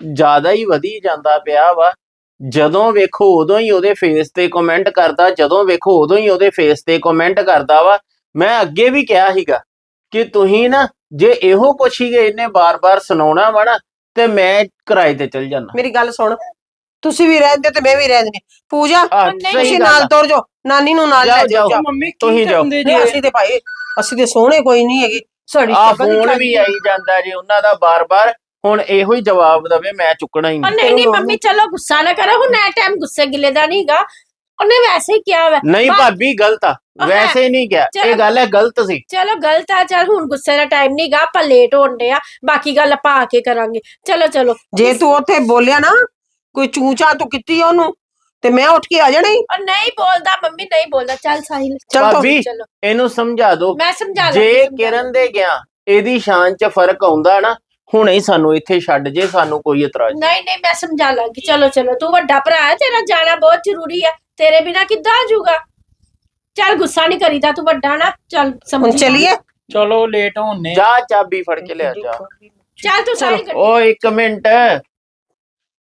ਜ਼ਿਆਦਾ ਹੀ ਵਧੀ ਜਾਂਦਾ ਪਿਆ ਵਾ। ਜਦੋਂ ਵੇਖੋ ਉਦੋਂ ਹੀ ਉਹਦੇ ਫੇਸ ਤੇ ਕਮੈਂਟ ਕਰਦਾ ਜਦੋਂ ਵੇਖੋ ਉਦੋਂ ਹੀ ਉਹਦੇ ਫੇਸ ਤੇ ਕਮੈਂਟ ਕਰਦਾ ਵਾ। ਮੈਂ ਅੱਗੇ ਵੀ ਕਿਹਾ ਸੀਗਾ ਕਿ ਤੁਸੀਂ ਨਾ ਜੇ ਇਹੋ ਕੁਛ ਹੀ ਇਹਨੇ ਬਾਰ-ਬਾਰ ਸੁਣਾਉਣਾ ਵਾ ਨਾ ਤੇ ਮੈਂ ਕਿਰਾਏ ਤੇ ਚਲ ਜਾਣਾ ਮੇਰੀ ਗੱਲ ਸੁਣ ਤੁਸੀਂ ਵੀ ਰਹਿੰਦੇ ਤੇ ਮੈਂ ਵੀ ਰਹਿੰਦੀ ਪੂਜਾ ਸਹੀ ਤੁਸੀਂ ਗੱਲ ਨਾਲ। ਤੁਰ ਜਾਓ ਨਾਨੀ ਨੂੰ ਨਾਲ ਲੈ ਜਾਓ, ਜਾਓ। ਜਾਓ। ਮੰਮੀ ਤੁਸੀਂ ਕੀ ਜਾਓ। ਕਰਦੇ ਨਹੀਂ, ਜੀ? ਅਸੀਂ ਤੇ ਭਾਈ ਅਸੀਂ ਤੇ ਸੋਹਣੇ ਕੋਈ ਨਹੀਂ ਹੈਗੇ। ਸਾਡੀ ਆ ਸ਼ਕਲ ਹੀ ਫੋਨ ਵੀ। ਆਈ ਜਾਂਦਾ ਜੀ ਉਹਨਾਂ ਦਾ ਬਾਰ-ਬਾਰ। ਹੁਣ ਇਹੋ ਹੀ ਜਵਾਬ ਦਵੇ ਮੈਂ ਚੁੱਕਣਾ ਹੀ ਨਹੀਂ। ਨਹੀਂ ਨਹੀਂ ਮੰਮੀ ਚਲੋ ਗੁੱਸਾ ਨਾ ਕਰੋ। ਹੁਣ ਇਹ ਟਾਈਮ ਗੁੱਸੇ ਗਿਲੇ ਦਾ ਨਹੀਂਗਾ ਉਹਨੇ ਵੈਸੇ ਹੀ ਕਿਹਾ ਵਾ। ਨਹੀਂ ਭਾਬੀ ਗਲਤ ਆ। ਉਹ ਹੈ। ਵੈਸੇ ਨਹੀਂ ਗਿਆ ਇਹ ਚਲੋ। ਗੱਲ ਹੈ ਗਲਤ ਸੀ। ਚਲੋ ਗਲਤ ਆ। ਚਲ ਹੁਣ ਗੁੱਸੇ ਦਾ ਟਾਈਮ ਨਹੀਂਗਾ ਆਪਾਂ ਲੇਟ ਹੋਣ ਦੇ ਆ। ਬਾਕੀ ਗੱਲ ਆਪਾਂ ਆ ਕੇ ਕਰਾਂਗੇ। ਚਲੋ ਚਲੋ। ਜੇ ਤੂੰ ਉੱਥੇ ਬੋਲਿਆ ਨਾ ਕੋਈ ਚੂਚਾ ਤੂੰ ਕੀਤੀ ਉਹਨੂੰ? ਤੇ ਮੈਂ ਉੱਠ ਕੇ ਆ ਜਾਣਾ ਹੀ ਉਹ ਨਹੀਂ ਬੋਲਦਾ ਮੰਮੀ ਨਹੀਂ ਬੋਲਦਾ। ਚੱਲ ਸਾਹਿਲ ਚੱਲ ਤੂੰ ਭਾਬੀ ਚਲੋ। ਇਹਨੂੰ ਸਮਝਾ ਦਿਓ ਮੈਂ ਸਮਝਾ ਲਾਂਗੀ, ਜੇ ਸਮਝਾ ਕਿਰਨ ਦੇ ਗਿਆ ਇਹਦੀ ਸ਼ਾਨ 'ਚ ਫ਼ਰਕ ਆਉਂਦਾ ਨਾ ਹੁਣੇ ਹੀ ਸਾਨੂੰ ਇੱਥੇ ਛੱਡ ਜੇ ਸਾਨੂੰ ਕੋਈ ਇਤਰਾਜ਼ ਨਹੀਂ। ਨਹੀਂ ਨਹੀਂ ਮੈਂ ਸਮਝਾ ਲਾਂਗੀ। ਚਲੋ ਚਲੋ ਤੂੰ ਵੱਡਾ ਭਰਾ ਹੈ ਤੇਰਾ ਜਾਣਾ ਬਹੁਤ ਜ਼ਰੂਰੀ ਹੈ। ਤੇਰੇ ਬਿਨਾ ਕਿੱਦਾਂ ਆ ਜਾਊਗਾ? ਚੱਲ ਗੁੱਸਾ ਨਹੀਂ ਕਰੀਦਾ ਤੂੰ ਵੱਡਾ ਨਾ ਚੱਲ ਹੁਣ ਸਮਝ ਚਲੀਏ? ਚਲੋ ਲੇਟ ਹੋਣੇ ਜਾ ਚਾਬੀ ਫੜ ਕੇ ਲਿਆ ਜਾ। ਚੱਲ ਤੂੰ ਸਾਹਿਲ ਗੱਡੀ- ਓ ਇੱਕ ਮਿੰਟ।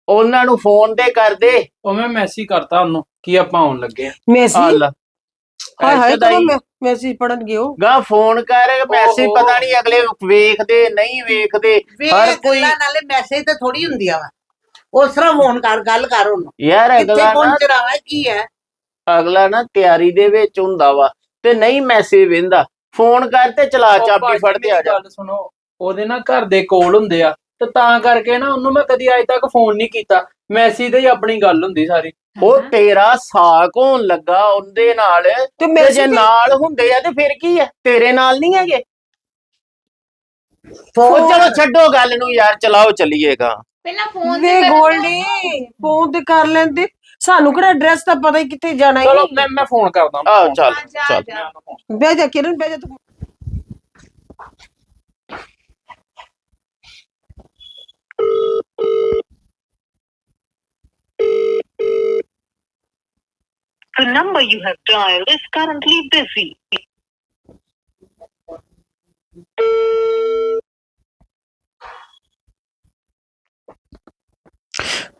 ਉਹਨਾਂ ਨੂੰ ਫੋਨ ਤੇ ਕਰ ਦੇ। ਉਹ ਮੈਂ ਮੈਸੇਜ ਕਰਤਾ ਉਹਨੂੰ ਕੀ ਆਪਾਂ ਆਉਣ ਲੱਗੇ ਆ। ਮੈਸੇਜ ਹੱਲ ਹਾਏ ਹਾਏ ਕਦੋਂ ਹੀ। ਮੈਸੇਜ ਪੜਨ ਗਿਓ। ਗਾ ਫੋਨ ਕਰ ਮੈਸੇਜ ਓਹੋ। ਪਤਾ ਨਹੀਂ ਅਗਲੇ ਵੇਖਦੇ ਨਹੀਂ ਵੇਖਦੇ। ਹਰ ਕੋਈ ਗੱਲਾਂ ਨਾਲੇ ਮੈਸੇਜ ਤੇ ਥੋੜੀ ਹੁੰਦੀ ਆ ਵਾ। ਉਸ ਤਰ੍ਹਾਂ ਫੋਨ ਕਰ ਗੱਲ ਕਰ ਉਹਨੂੰ। ਯਾਰ ਕਿੱਥੇ ਅਗਲਾ ਨਾ ਪਹੁੰਚਣਾ ਵਾ ਕੀ ਹੈ? ਅਗਲਾ ਨਾ ਤਿਆਰੀ ਦੇ ਵਿੱਚ ਹੁੰਦਾ ਵਾ ਤੇ ਨਹੀਂ ਮੈਸੇਜ ਵੇਂਦਾ। ਫੋਨ ਕਰ ਤੇ ਚਲਾ ਉਹ ਚਾਬੀ ਭਾਜੀ ਫੜ ਤੇ ਆ ਮੇਰੀ ਜਾ। ਗੱਲ ਸੁਣੋ ਉਹਦੇ ਨਾ ਘਰ ਦੇ ਕੋਲ ਹੁੰਦੇ ਆ। ਤੇ ਤਾਂ ਕਰਕੇ ਨਾ ਉਹਨੂੰ ਮੈਂ ਕਦੀ ਅਜੇ ਤੱਕ ਫੋਨ ਨਹੀਂ ਕੀਤਾ। ਮੈਸੇਜ ਤੇ ਹੀ ਆਪਣੀ ਗੱਲ ਹੁੰਦੀ ਸਾਰੀ। ਉਹ ਤੇਰਾ ਸਾਕ ਹੋਣ ਲੱਗਾ ਉਹਦੇ ਨਾਲ। ਤੇ ਤੇ ਜੇ ਨਾਲ ਹੁੰਦੇ ਆ ਤੇ ਫਿਰ ਕੀ ਹੈ ਤੇਰੇ ਨਾਲ ਨਹੀਂ ਹੈਗੇ? ਉਹ ਫੋਨ ਚਲੋ ਛੱਡੋ ਗੱਲ ਨੂੰ ਯਾਰ ਚਲਾਓ ਚੱਲੀਏਗਾ। ਪਹਿਲਾਂ ਫੋਨ ਵੇ ਗੋਲਡੀ ਫੋਨ ਤੇ ਕਰ ਲੈਂਦੇ। ਸਾਨੂੰ ਕਿਹੜਾ ਐਡਰੈਸ ਦਾ ਪਤਾ ਹੀ ਕਿੱਥੇ ਜਾਣਾ ਚਲੋ ਹੈ। ਮੈਂ ਮੈਂ ਫੋਨ ਕਰਦਾ। ਆ ਚੱਲ ਚੱਲ। ਬਹਿ ਜਾ ਕਿਰਨ ਬਹਿ ਜਾ ਤੂੰ। The number you have dialed is currently busy.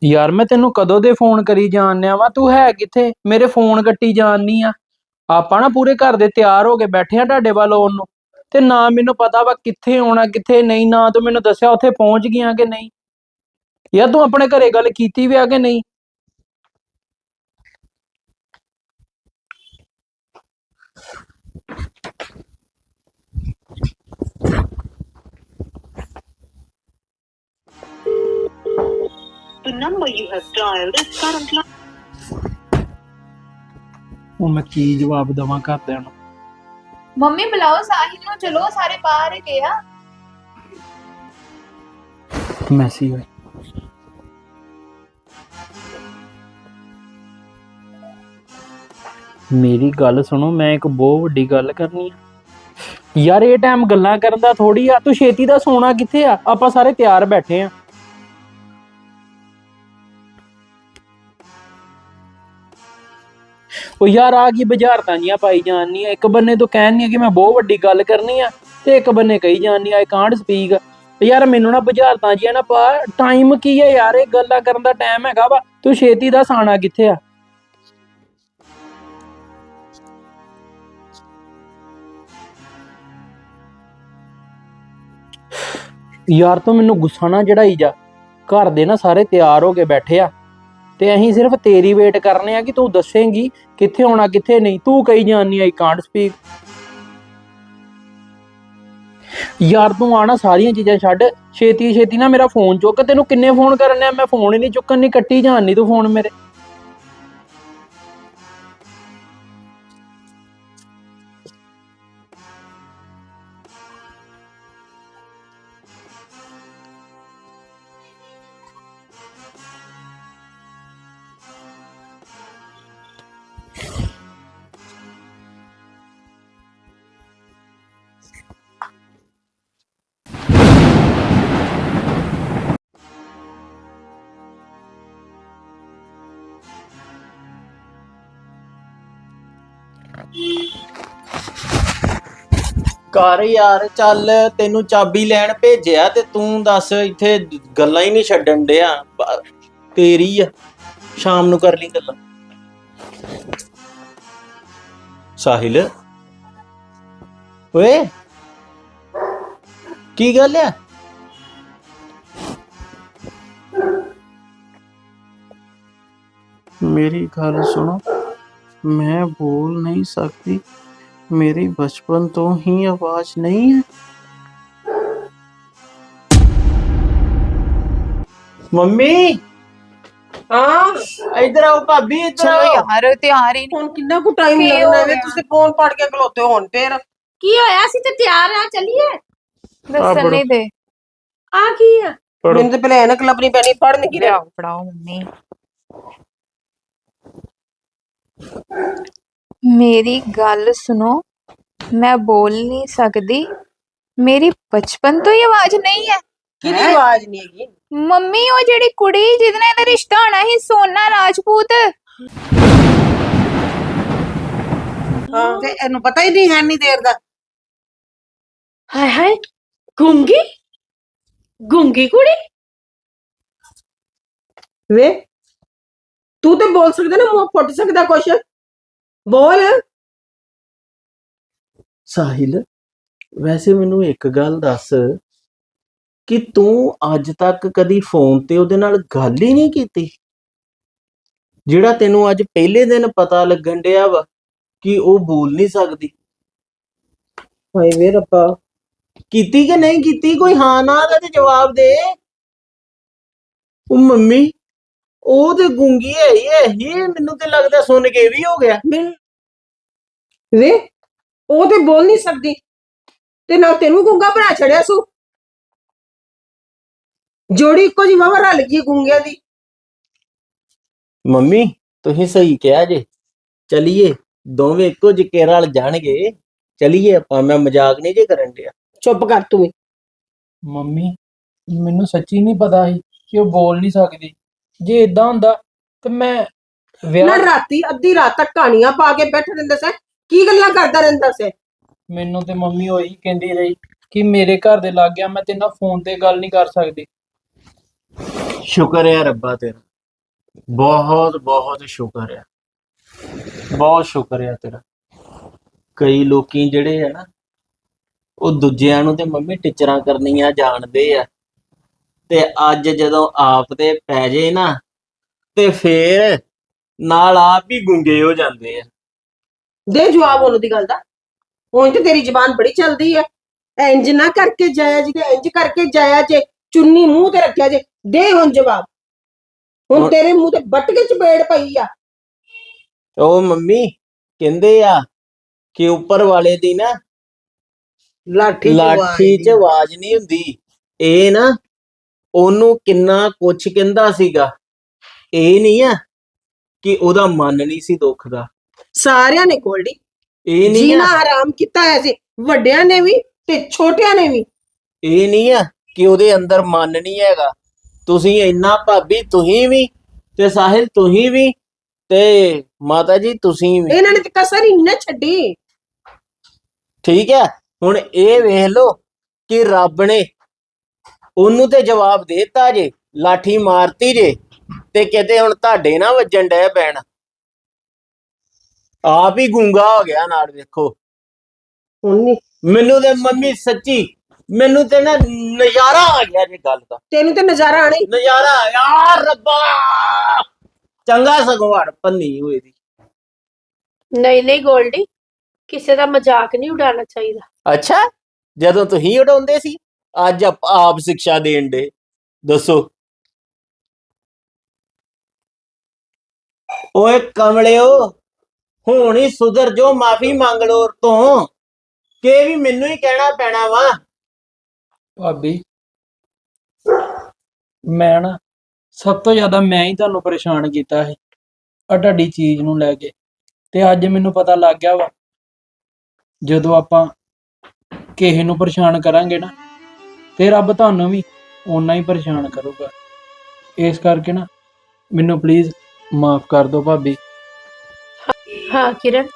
ਯਾਰ, ਮੈਂ ਤੈਨੂੰ ਕਦੋਂ ਦੇ ਫੋਨ ਕਰੀ ਜਾਣਿਆ ਵਾ? ਤੂੰ ਹੈ ਕਿੱਥੇ? ਮੇਰੇ ਫੋਨ ਕੱਟੀ ਜਾਣਨੀ ਆ। ਆਪਾਂ ਨਾ ਪੂਰੇ ਘਰ ਦੇ ਤਿਆਰ ਹੋ ਕੇ ਬੈਠੇ ਆ ਤੁਹਾਡੇ ਵੱਲ ਆਉਣ ਨੂੰ। ਤੇ ਨਾ ਮੈਨੂੰ ਪਤਾ ਵਾ ਕਿੱਥੇ ਆਉਣਾ ਕਿੱਥੇ ਨਹੀਂ ਨਾ ਤੂੰ ਮੈਨੂੰ ਦੱਸਿਆ ਉੱਥੇ ਪਹੁੰਚ ਗਈਆਂ ਕਿ ਨਹੀਂ? ਯਾਰ ਤੂੰ ਆਪਣੇ ਘਰੇ ਗੱਲ ਕੀਤੀ ਵੀ ਆ ਕਿ ਨਹੀਂ? The number you have dialed is currently ਹੁਣ ਮੈਂ ਕੀ ਜਵਾਬ ਦੇਵਾਂ ਘਰਦਿਆਂ ਨੂੰ? ਮੰਮੀ ਬੁਲਾਓ ਸਾਹਿਲ ਨੂੰ, ਚਲੋ ਸਾਰੇ ਬਾਹਰ ਹੀ ਗਏ ਆ। ਮੈਸੀ ਹੋਈ। ਮੇਰੀ ਗੱਲ ਸੁਣੋ, ਮੈਂ ਇੱਕ ਬਹੁਤ ਵੱਡੀ ਗੱਲ ਕਰਨੀ ਆ। ਯਾਰ, ਇਹ ਟਾਈਮ ਗੱਲਾਂ ਕਰਨ ਦਾ ਥੋੜੀ ਆ। ਤੂੰ ਛੇਤੀ ਦਾ ਸੋਣਾ ਕਿੱਥੇ ਆ? ਆਪਾਂ ਸਾਰੇ ਤਿਆਰ ਬੈਠੇ ਆ। ਉਹ ਯਾਰ ਆ ਕੀ ਬੁਝਾਰਤਾਂ ਜੀਆਂ ਪਾਈ ਜਾਣੀ ਇੱਕ ਬੰਨੇ ਤੋਂ ਕਹਿਣੀ ਆ ਕਿ ਮੈਂ ਬਹੁਤ ਵੱਡੀ ਗੱਲ ਕਰਨੀ ਆ ਤੇ ਇੱਕ ਬੰਨੇ ਕਹੀ ਜਾਣੀ ਆਈ ਕਾਂਟ ਸਪੀਕ ਯਾਰ ਮੈਨੂੰ ਨਾ ਬੁਝਾਰਤਾਂ ਜੀਆਂ ਨਾ ਪਾ। ਟਾਈਮ ਕੀ ਹੈ ਯਾਰ? ਇਹ ਗੱਲਾਂ ਕਰਨ ਦਾ ਟਾਈਮ ਹੈਗਾ ਵਾ। ਤੂੰ ਛੇਤੀ ਦਾ ਸਾਣਾ ਕਿੱਥੇ ਆ? ਯਾਰ ਤੂੰ ਮੈਨੂੰ ਗੁੱਸਾ ਨਾ ਚੜਾਈ ਜਾ। ਘਰ ਦੇ ਨਾ ਸਾਰੇ ਤਿਆਰ ਹੋ ਕੇ ਬੈਠੇ ਆ। ਤੇ ਅਸੀਂ ਸਿਰਫ ਤੇਰੀ ਵੇਟ ਕਰਨੇ ਆ ਕਿ ਤੂੰ ਦੱਸੇਂਗੀ ਕਿੱਥੇ ਆਉਣਾ ਕਿੱਥੇ ਨਹੀਂ। ਤੂੰ ਕਹੀ ਜਾਨੀ ਆਈ ਕਾਂਟ ਸਪੀਕ ਯਾਰ, ਤੂੰ ਆਣਾ ਸਾਰੀਆਂ ਚੀਜ਼ਾਂ ਛੱਡ। ਛੇਤੀ ਛੇਤੀ ਨਾ ਮੇਰਾ ਫੋਨ ਚੁੱਕ। ਤੈਨੂੰ ਕਿੰਨੇ ਫੋਨ ਕਰਨੇ ਆ? ਮੈਂ ਫੋਨ ਹੀ ਨਹੀਂ ਚੁੱਕਣ, ਨਹੀਂ ਕੱਟੀ ਜਾਣੀ ਤੂੰ ਫੋਨ ਮੇਰੇ। ਕਰ ਯਾਰ, ਚੱਲ ਤੈਨੂੰ ਚਾਬੀ ਲੈਣ ਭੇਜਿਆ ਤੇ ਤੂੰ ਦੱਸ, ਇੱਥੇ ਗੱਲਾਂ ਹੀ ਨਹੀਂ ਛੱਡਣ ਡਿਆ। ਬ- ਤੇਰੀ ਆ, ਸ਼ਾਮ ਨੂੰ ਕਰ ਲਈ ਗੱਲਾਂ। ਸਾਹਿਲ? ਓਏ, ਕੀ ਗੱਲ ਆ? ਮੇਰੀ ਗੱਲ ਸੁਣੋ, ਮੈਂ ਬੋਲ ਨਹੀਂ ਸਕਦੀ। ਮੇਰੀ ਬਚਪਨ ਤੋਂ ਹੀ ਆਵਾਜ਼ ਨਹੀਂ ਹੈ ਮੰਮੀ ਹਾਂ ਇਧਰ ਆਓ ਭਾਬੀ ਇਧਰ ਚਲੋ ਆਓ ਯਾਰ ਤਿਆਰ ਹੀ ਨਹੀਂ ਹੁਣ ਕਿੰਨਾ ਕੁ ਟਾਈਮ ਕੀ ਲੱਗਣਾ ਹੋ ਵੇ ਗਿਆ? ਤੁਸੀਂ ਫੋਨ ਫੜ ਕੇ ਖਲੋਤੇ ਹੋ ਹੁਣ ਫੇਰ ਕੀ ਹੋਇਆ ਸੀ ਤੇ ਤਿਆਰ ਆ ਚੱਲੀਏ ਦੱਸਣ ਬੜੋ। ਨਹੀਂ ਦੇ ਆ ਕੀ ਆ ਪੜੋ ਮੈਨੂੰ ਤੇ ਪਹਿਲੇ ਐਨਕ ਲੱਭਣੀ ਪੈਣੀ ਪੜਨ ਕੀ ਲਿਆਓ ਪੜਾਓ ਮੰਮੀ ਮੇਰੀ ਗੱਲ ਸੁਣੋ। ਮੈਂ ਬੋਲ ਨਹੀਂ ਸਕਦੀ। ਮੇਰੀ ਬਚਪਨ ਤੋਂ ਹੀ ਆਵਾਜ਼ ਨਹੀਂ ਹੈ। ਕਿਹਦੀ ਆਵਾਜ਼ ਨਹੀਂ ਹੈਗੀ? ਮੰਮੀ ਉਹ ਜਿਹੜੀ ਕੁੜੀ ਜਿਹਦੇ ਨਾਲ ਇਹਦਾ ਰਿਸ਼ਤਾ ਹੋਣਾ ਸੀ ਸੋਨਾ ਰਾਜਪੂਤ। ਹਾਂ। ਤੇ ਇਹਨੂੰ ਪਤਾ ਹੀ ਨਹੀਂ ਹੈ ਨਹੀਂ ਦੇਰ ਦਾ। ਹਾਏ ਹਾਏ ਗੁੰਗੀ? ਗੁੰਗੀ ਕੁੜੀ? ਵੇ ਤੂੰ ਤੇ ਬੋਲ ਸਕਦਾ ਨਾ ਮੂੰਹ ਫੁੱਟ ਸਕਦਾ ਕੁਛ। ਬੋਲ। ਸਾਹਿਲ ਵੈਸੇ ਮੈਨੂੰ ਇੱਕ ਗੱਲ ਦੱਸ ਕਿ ਤੂੰ ਅੱਜ ਤੱਕ ਕਦੀ ਫੋਨ ਤੇ ਉਹਦੇ ਨਾਲ ਗੱਲ ਹੀ ਨਹੀਂ ਕੀਤੀ? ਜਿਹੜਾ ਤੈਨੂੰ ਅੱਜ ਪਹਿਲੇ ਦਿਨ ਪਤਾ ਲੱਗਣ ਡਿਆ ਵਾ ਕਿ ਉਹ ਬੋਲ ਨਹੀਂ ਸਕਦੀ। ਹਾਏ ਵੇ ਰੱਬਾ। ਕੀਤੀ ਕਿ ਨਹੀਂ ਕੀਤੀ? ਕੋਈ ਹਾਂ ਨਾ ਦਾ ਤੇ ਜਵਾਬ ਦੇ। ਉਹ ਮੰਮੀ ਉਹ ਤੇ ਗੁੰਗੀ ਹੈ ਹੀ ਹੈ ਹੀ ਮੈਨੂੰ ਤੇ ਲੱਗਦਾ ਸੁਣ ਕੇ ਵੀ ਹੋ ਗਿਆ। ਵੇ ਉਹ ਤੇ ਬੋਲ ਨਹੀਂ ਸਕਦੀ। ਤੇ ਨਾ ਤੈਨੂੰ ਗੁੰਗਾ ਬਣਾ ਛੜਿਆ ਸੂ। ਜੋੜੀ ਇੱਕੋ ਜਿਹੀ ਵਾਵਾ ਰਲ ਗਈ ਗੁੰਗਿਆਂ ਦੀ। ਮੰਮੀ ਤੁਸੀਂ ਸਹੀ ਕਿਹਾ ਜੇ। ਚਲਿਏ ਦੋਵੇਂ ਇੱਕੋ ਜਿੱਕੇ ਰਲ ਜਾਣਗੇ। ਚਲਿਏ ਆਪਾਂ ਮੈਂ ਮਜ਼ਾਕ ਨਹੀਂ ਜੇ ਕਰਨ ਡਿਆ। ਚੁੱਪ ਕਰ ਤੂੰ ਵੀ। ਮੰਮੀ ਮੈਨੂੰ ਸੱਚੀ ਨਹੀਂ ਪਤਾ ਸੀ ਕਿ ਉਹ ਬੋਲ ਨਹੀਂ ਸਕਦੀ। ਜੇ ਇਦਾਂ ਹੁੰਦਾ ਤੇ ਮੈਂ ਨਾ ਵਿਆਹ ਰਾਤੀ ਅੱਧੀ ਰਾਤ ਤੱਕ ਕਹਾਣੀਆਂ ਪਾ ਕੇ ਬੈਠ ਰਹਿੰਦਾ ਸੈਂ। ਕੀ ਗੱਲਾਂ ਕਰਦਾ ਰਹਿੰਦਾ ਸੈਂ? ਮੈਨੂੰ ਤੇ ਮੰਮੀ ਉਹੀ ਕਹਿੰਦੀ ਰਹੀ ਕਿ ਮੇਰੇ ਘਰ ਦੇ ਲੱਗ ਗਿਆ ਮੈਂ ਤੇਰੇ ਨਾਲ ਫੋਨ ਤੇ ਗੱਲ ਨਹੀਂ ਕਰ ਸਕਦੀ। ਸ਼ੁਕਰ ਹੈ ਰੱਬਾ ਤੇਰਾ। ਬਹੁਤ ਬਹੁਤ ਸ਼ੁਕਰ ਹੈ। ਬਹੁਤ ਸ਼ੁਕਰ ਹੈ ਤੇਰਾ। ਕਈ ਲੋਕੀ ਜਿਹੜੇ ਆ ਨਾ ਉਹ ਦੂਜਿਆਂ ਨੂੰ ਤੇ ਮੰਮੀ ਟੀਚਰਾਂ ਕਰਨੀਆਂ ਜਾਣਦੇ ਆ। ਤੇ ਅੱਜ ਜਦੋਂ ਆਪ ਤੇ ਪੈ ਜੇ ਨਾ ਤੇ ਫੇਰ ਨਾਲ ਆਪ ਹੀ ਗੁੰਗੇ ਹੋ ਜਾਂਦੇ ਆ। ਦੇ ਜਵਾਬ ਉਹਨੂੰ ਦੀ ਗੱਲ ਦਾ। ਹੁਣ ਤੇ ਤੇਰੀ ਜ਼ਬਾਨ ਬੜੀ ਚੱਲਦੀ ਹੈ ਇੰਜ ਨਾ ਕਰਕੇ ਜਾਇਆ ਜੀ ਤੇ ਇੰਜ ਕਰਕੇ ਜਾਇਆ ਜੇ ਚੁੰਨੀ ਮੂੰਹ ਤੇ ਰੱਖਿਆ ਜੇ ਦੇ ਹੁਣ ਜਵਾਬ। ਹੁਣ ਹੁਣ- ਤੇਰੇ ਮੂੰਹ ਤੇ ਬੱਟ ਕੇ ਚਪੇੜ ਪਈ ਆ। ਉਹ ਮੰਮੀ ਕਹਿੰਦੇ ਆ ਕਿ ਉੱਪਰ ਵਾਲੇ ਦੀ ਨਾ ਲਾਠੀ ਲਾਠੀ 'ਚ ਆਵਾਜ਼ ਨਹੀਂ ਹੁੰਦੀ। ਇਹ ਨਾ ਉਹਨੂੰ ਕਿੰਨਾ ਕੁਛ ਕਹਿੰਦਾ ਸੀਗਾ। ਇਹ ਨਹੀਂ ਆ ਕਿ ਉਹਦਾ ਮਨ ਨਹੀਂ ਸੀ ਦੁੱਖ ਦਾ ਸਾਰਿਆਂ ਨੇ ਗੋਲਡੀ ਇਹ ਨਹੀਂ ਜੀਣਾ ਆ ਹਰਾਮ ਕੀਤਾ ਹੈ ਸੀ। ਵੱਡਿਆਂ ਨੇ ਵੀ ਤੇ ਛੋਟਿਆਂ ਨੇ ਵੀ। ਇਹ ਨਹੀਂ ਆ ਕਿ ਉਹਦੇ ਅੰਦਰ ਮਨ ਨਹੀਂ ਹੈਗਾ। ਤੁਸੀਂ ਇੰਨਾ ਭਾਬੀ ਤੁਸੀਂ ਵੀ ਤੇ ਸਾਹਿਲ ਤੁਸੀਂ ਵੀ ਤੇ ਮਾਤਾ ਜੀ ਤੁਸੀਂ ਵੀ। ਇਹਨਾਂ ਨੇ ਤੇ ਕਸਰ ਹੀ ਨਾ ਛੱਡੀ। ਠੀਕ ਹੈ। ਹੁਣ ਇਹ ਵੇਖ ਲਓ ਕਿ ਰੱਬ ਨੇ ਉਹਨੂੰ ਤੇ ਜਵਾਬ ਦੇਤਾ ਜੇ ਲਾਠੀ ਮਾਰਤੀ ਜੇ ਤੇ ਕਿਤੇ ਹੁਣ ਤੁਹਾਡੇ ਨਾ ਵੱਜਣ ਡੈ ਪੈਣ। ਆਪ ਹੀ ਗੂੰਗਾ ਹੋ ਗਿਆ ਨਾਲ ਵੇਖੋ। ਹੁਣ ਮੈਨੂੰ ਤੇ ਮੰਮੀ ਸੱਚੀ ਮੈਨੂੰ ਤੇ ਨਾ ਨਜ਼ਾਰਾ ਆ ਗਿਆ ਜੇ ਗੱਲ ਦਾ। ਤੈਨੂੰ ਤੇ ਨਜ਼ਾਰਾ ਆਣੀ ਨਜ਼ਾਰਾ ਆ ਗਿਆ ਰੱਬਾ! ਚੰਗਾ ਸਗਵਾੜ ਪੰਨੀ ਹੋਈ ਦੀ। ਨਹੀਂ ਨਹੀਂ ਗੋਲਡੀ ਕਿਸੇ ਦਾ ਮਜ਼ਾਕ ਨਹੀਂ ਉਡਾਉਣਾ ਚਾਹੀਦਾ। ਅੱਛਾ ਜਦੋਂ ਤੁਸੀਂ ਉਡਾਉਂਦੇ ਸੀ? ਅੱਜ ਆਪਾਂ, ਆਪ ਸਿੱਖਿਆ ਦੇਣ ਦੇ। ਦੱਸੋ। ਓਏ ਕਮਲਿਓ, ਹੁਣ ਹੀ ਸੁਧਰ ਜੋ ਮਾਫੀ ਮੰਗ ਲੋ ਔਰ ਤੋਂ। ਕਿ ਵੀ ਮੈਨੂੰ ਹੀ ਕਹਿਣਾ ਪੈਣਾ ਵਾ? ਭਾਬੀ, ਮੈਂ ਨਾ ਸਭ ਤੋਂ ਜ਼ਿਆਦਾ ਮੈਂ ਹੀ ਤੁਹਾਨੂੰ ਪਰੇਸ਼ਾਨ ਕੀਤਾ ਸੀ ਆ ਤੁਹਾਡੀ ਚੀਜ਼ ਨੂੰ ਲੈ ਕੇ। ਤੇ ਅੱਜ ਮੈਨੂੰ ਪਤਾ ਲੱਗ ਗਿਆ ਵਾ, ਜਦੋਂ ਆਪਾਂ ਕਿਸੇ ਨੂੰ ਪਰੇਸ਼ਾਨ ਕਰਾਂਗੇ ਨਾ ਤੇ ਰੱਬ ਤੁਹਾਨੂੰ ਵੀ ਓਨਾ ਹੀ ਪਰੇਸ਼ਾਨ ਕਰੂਗਾ। ਇਸ ਕਰਕੇ ਨਾ ਮੈਨੂੰ ਪਲੀਜ਼ ਮਾਫ ਕਰ ਦਿਓ ਭਾਬੀ। ਹਾਂ ਕਿਰਨ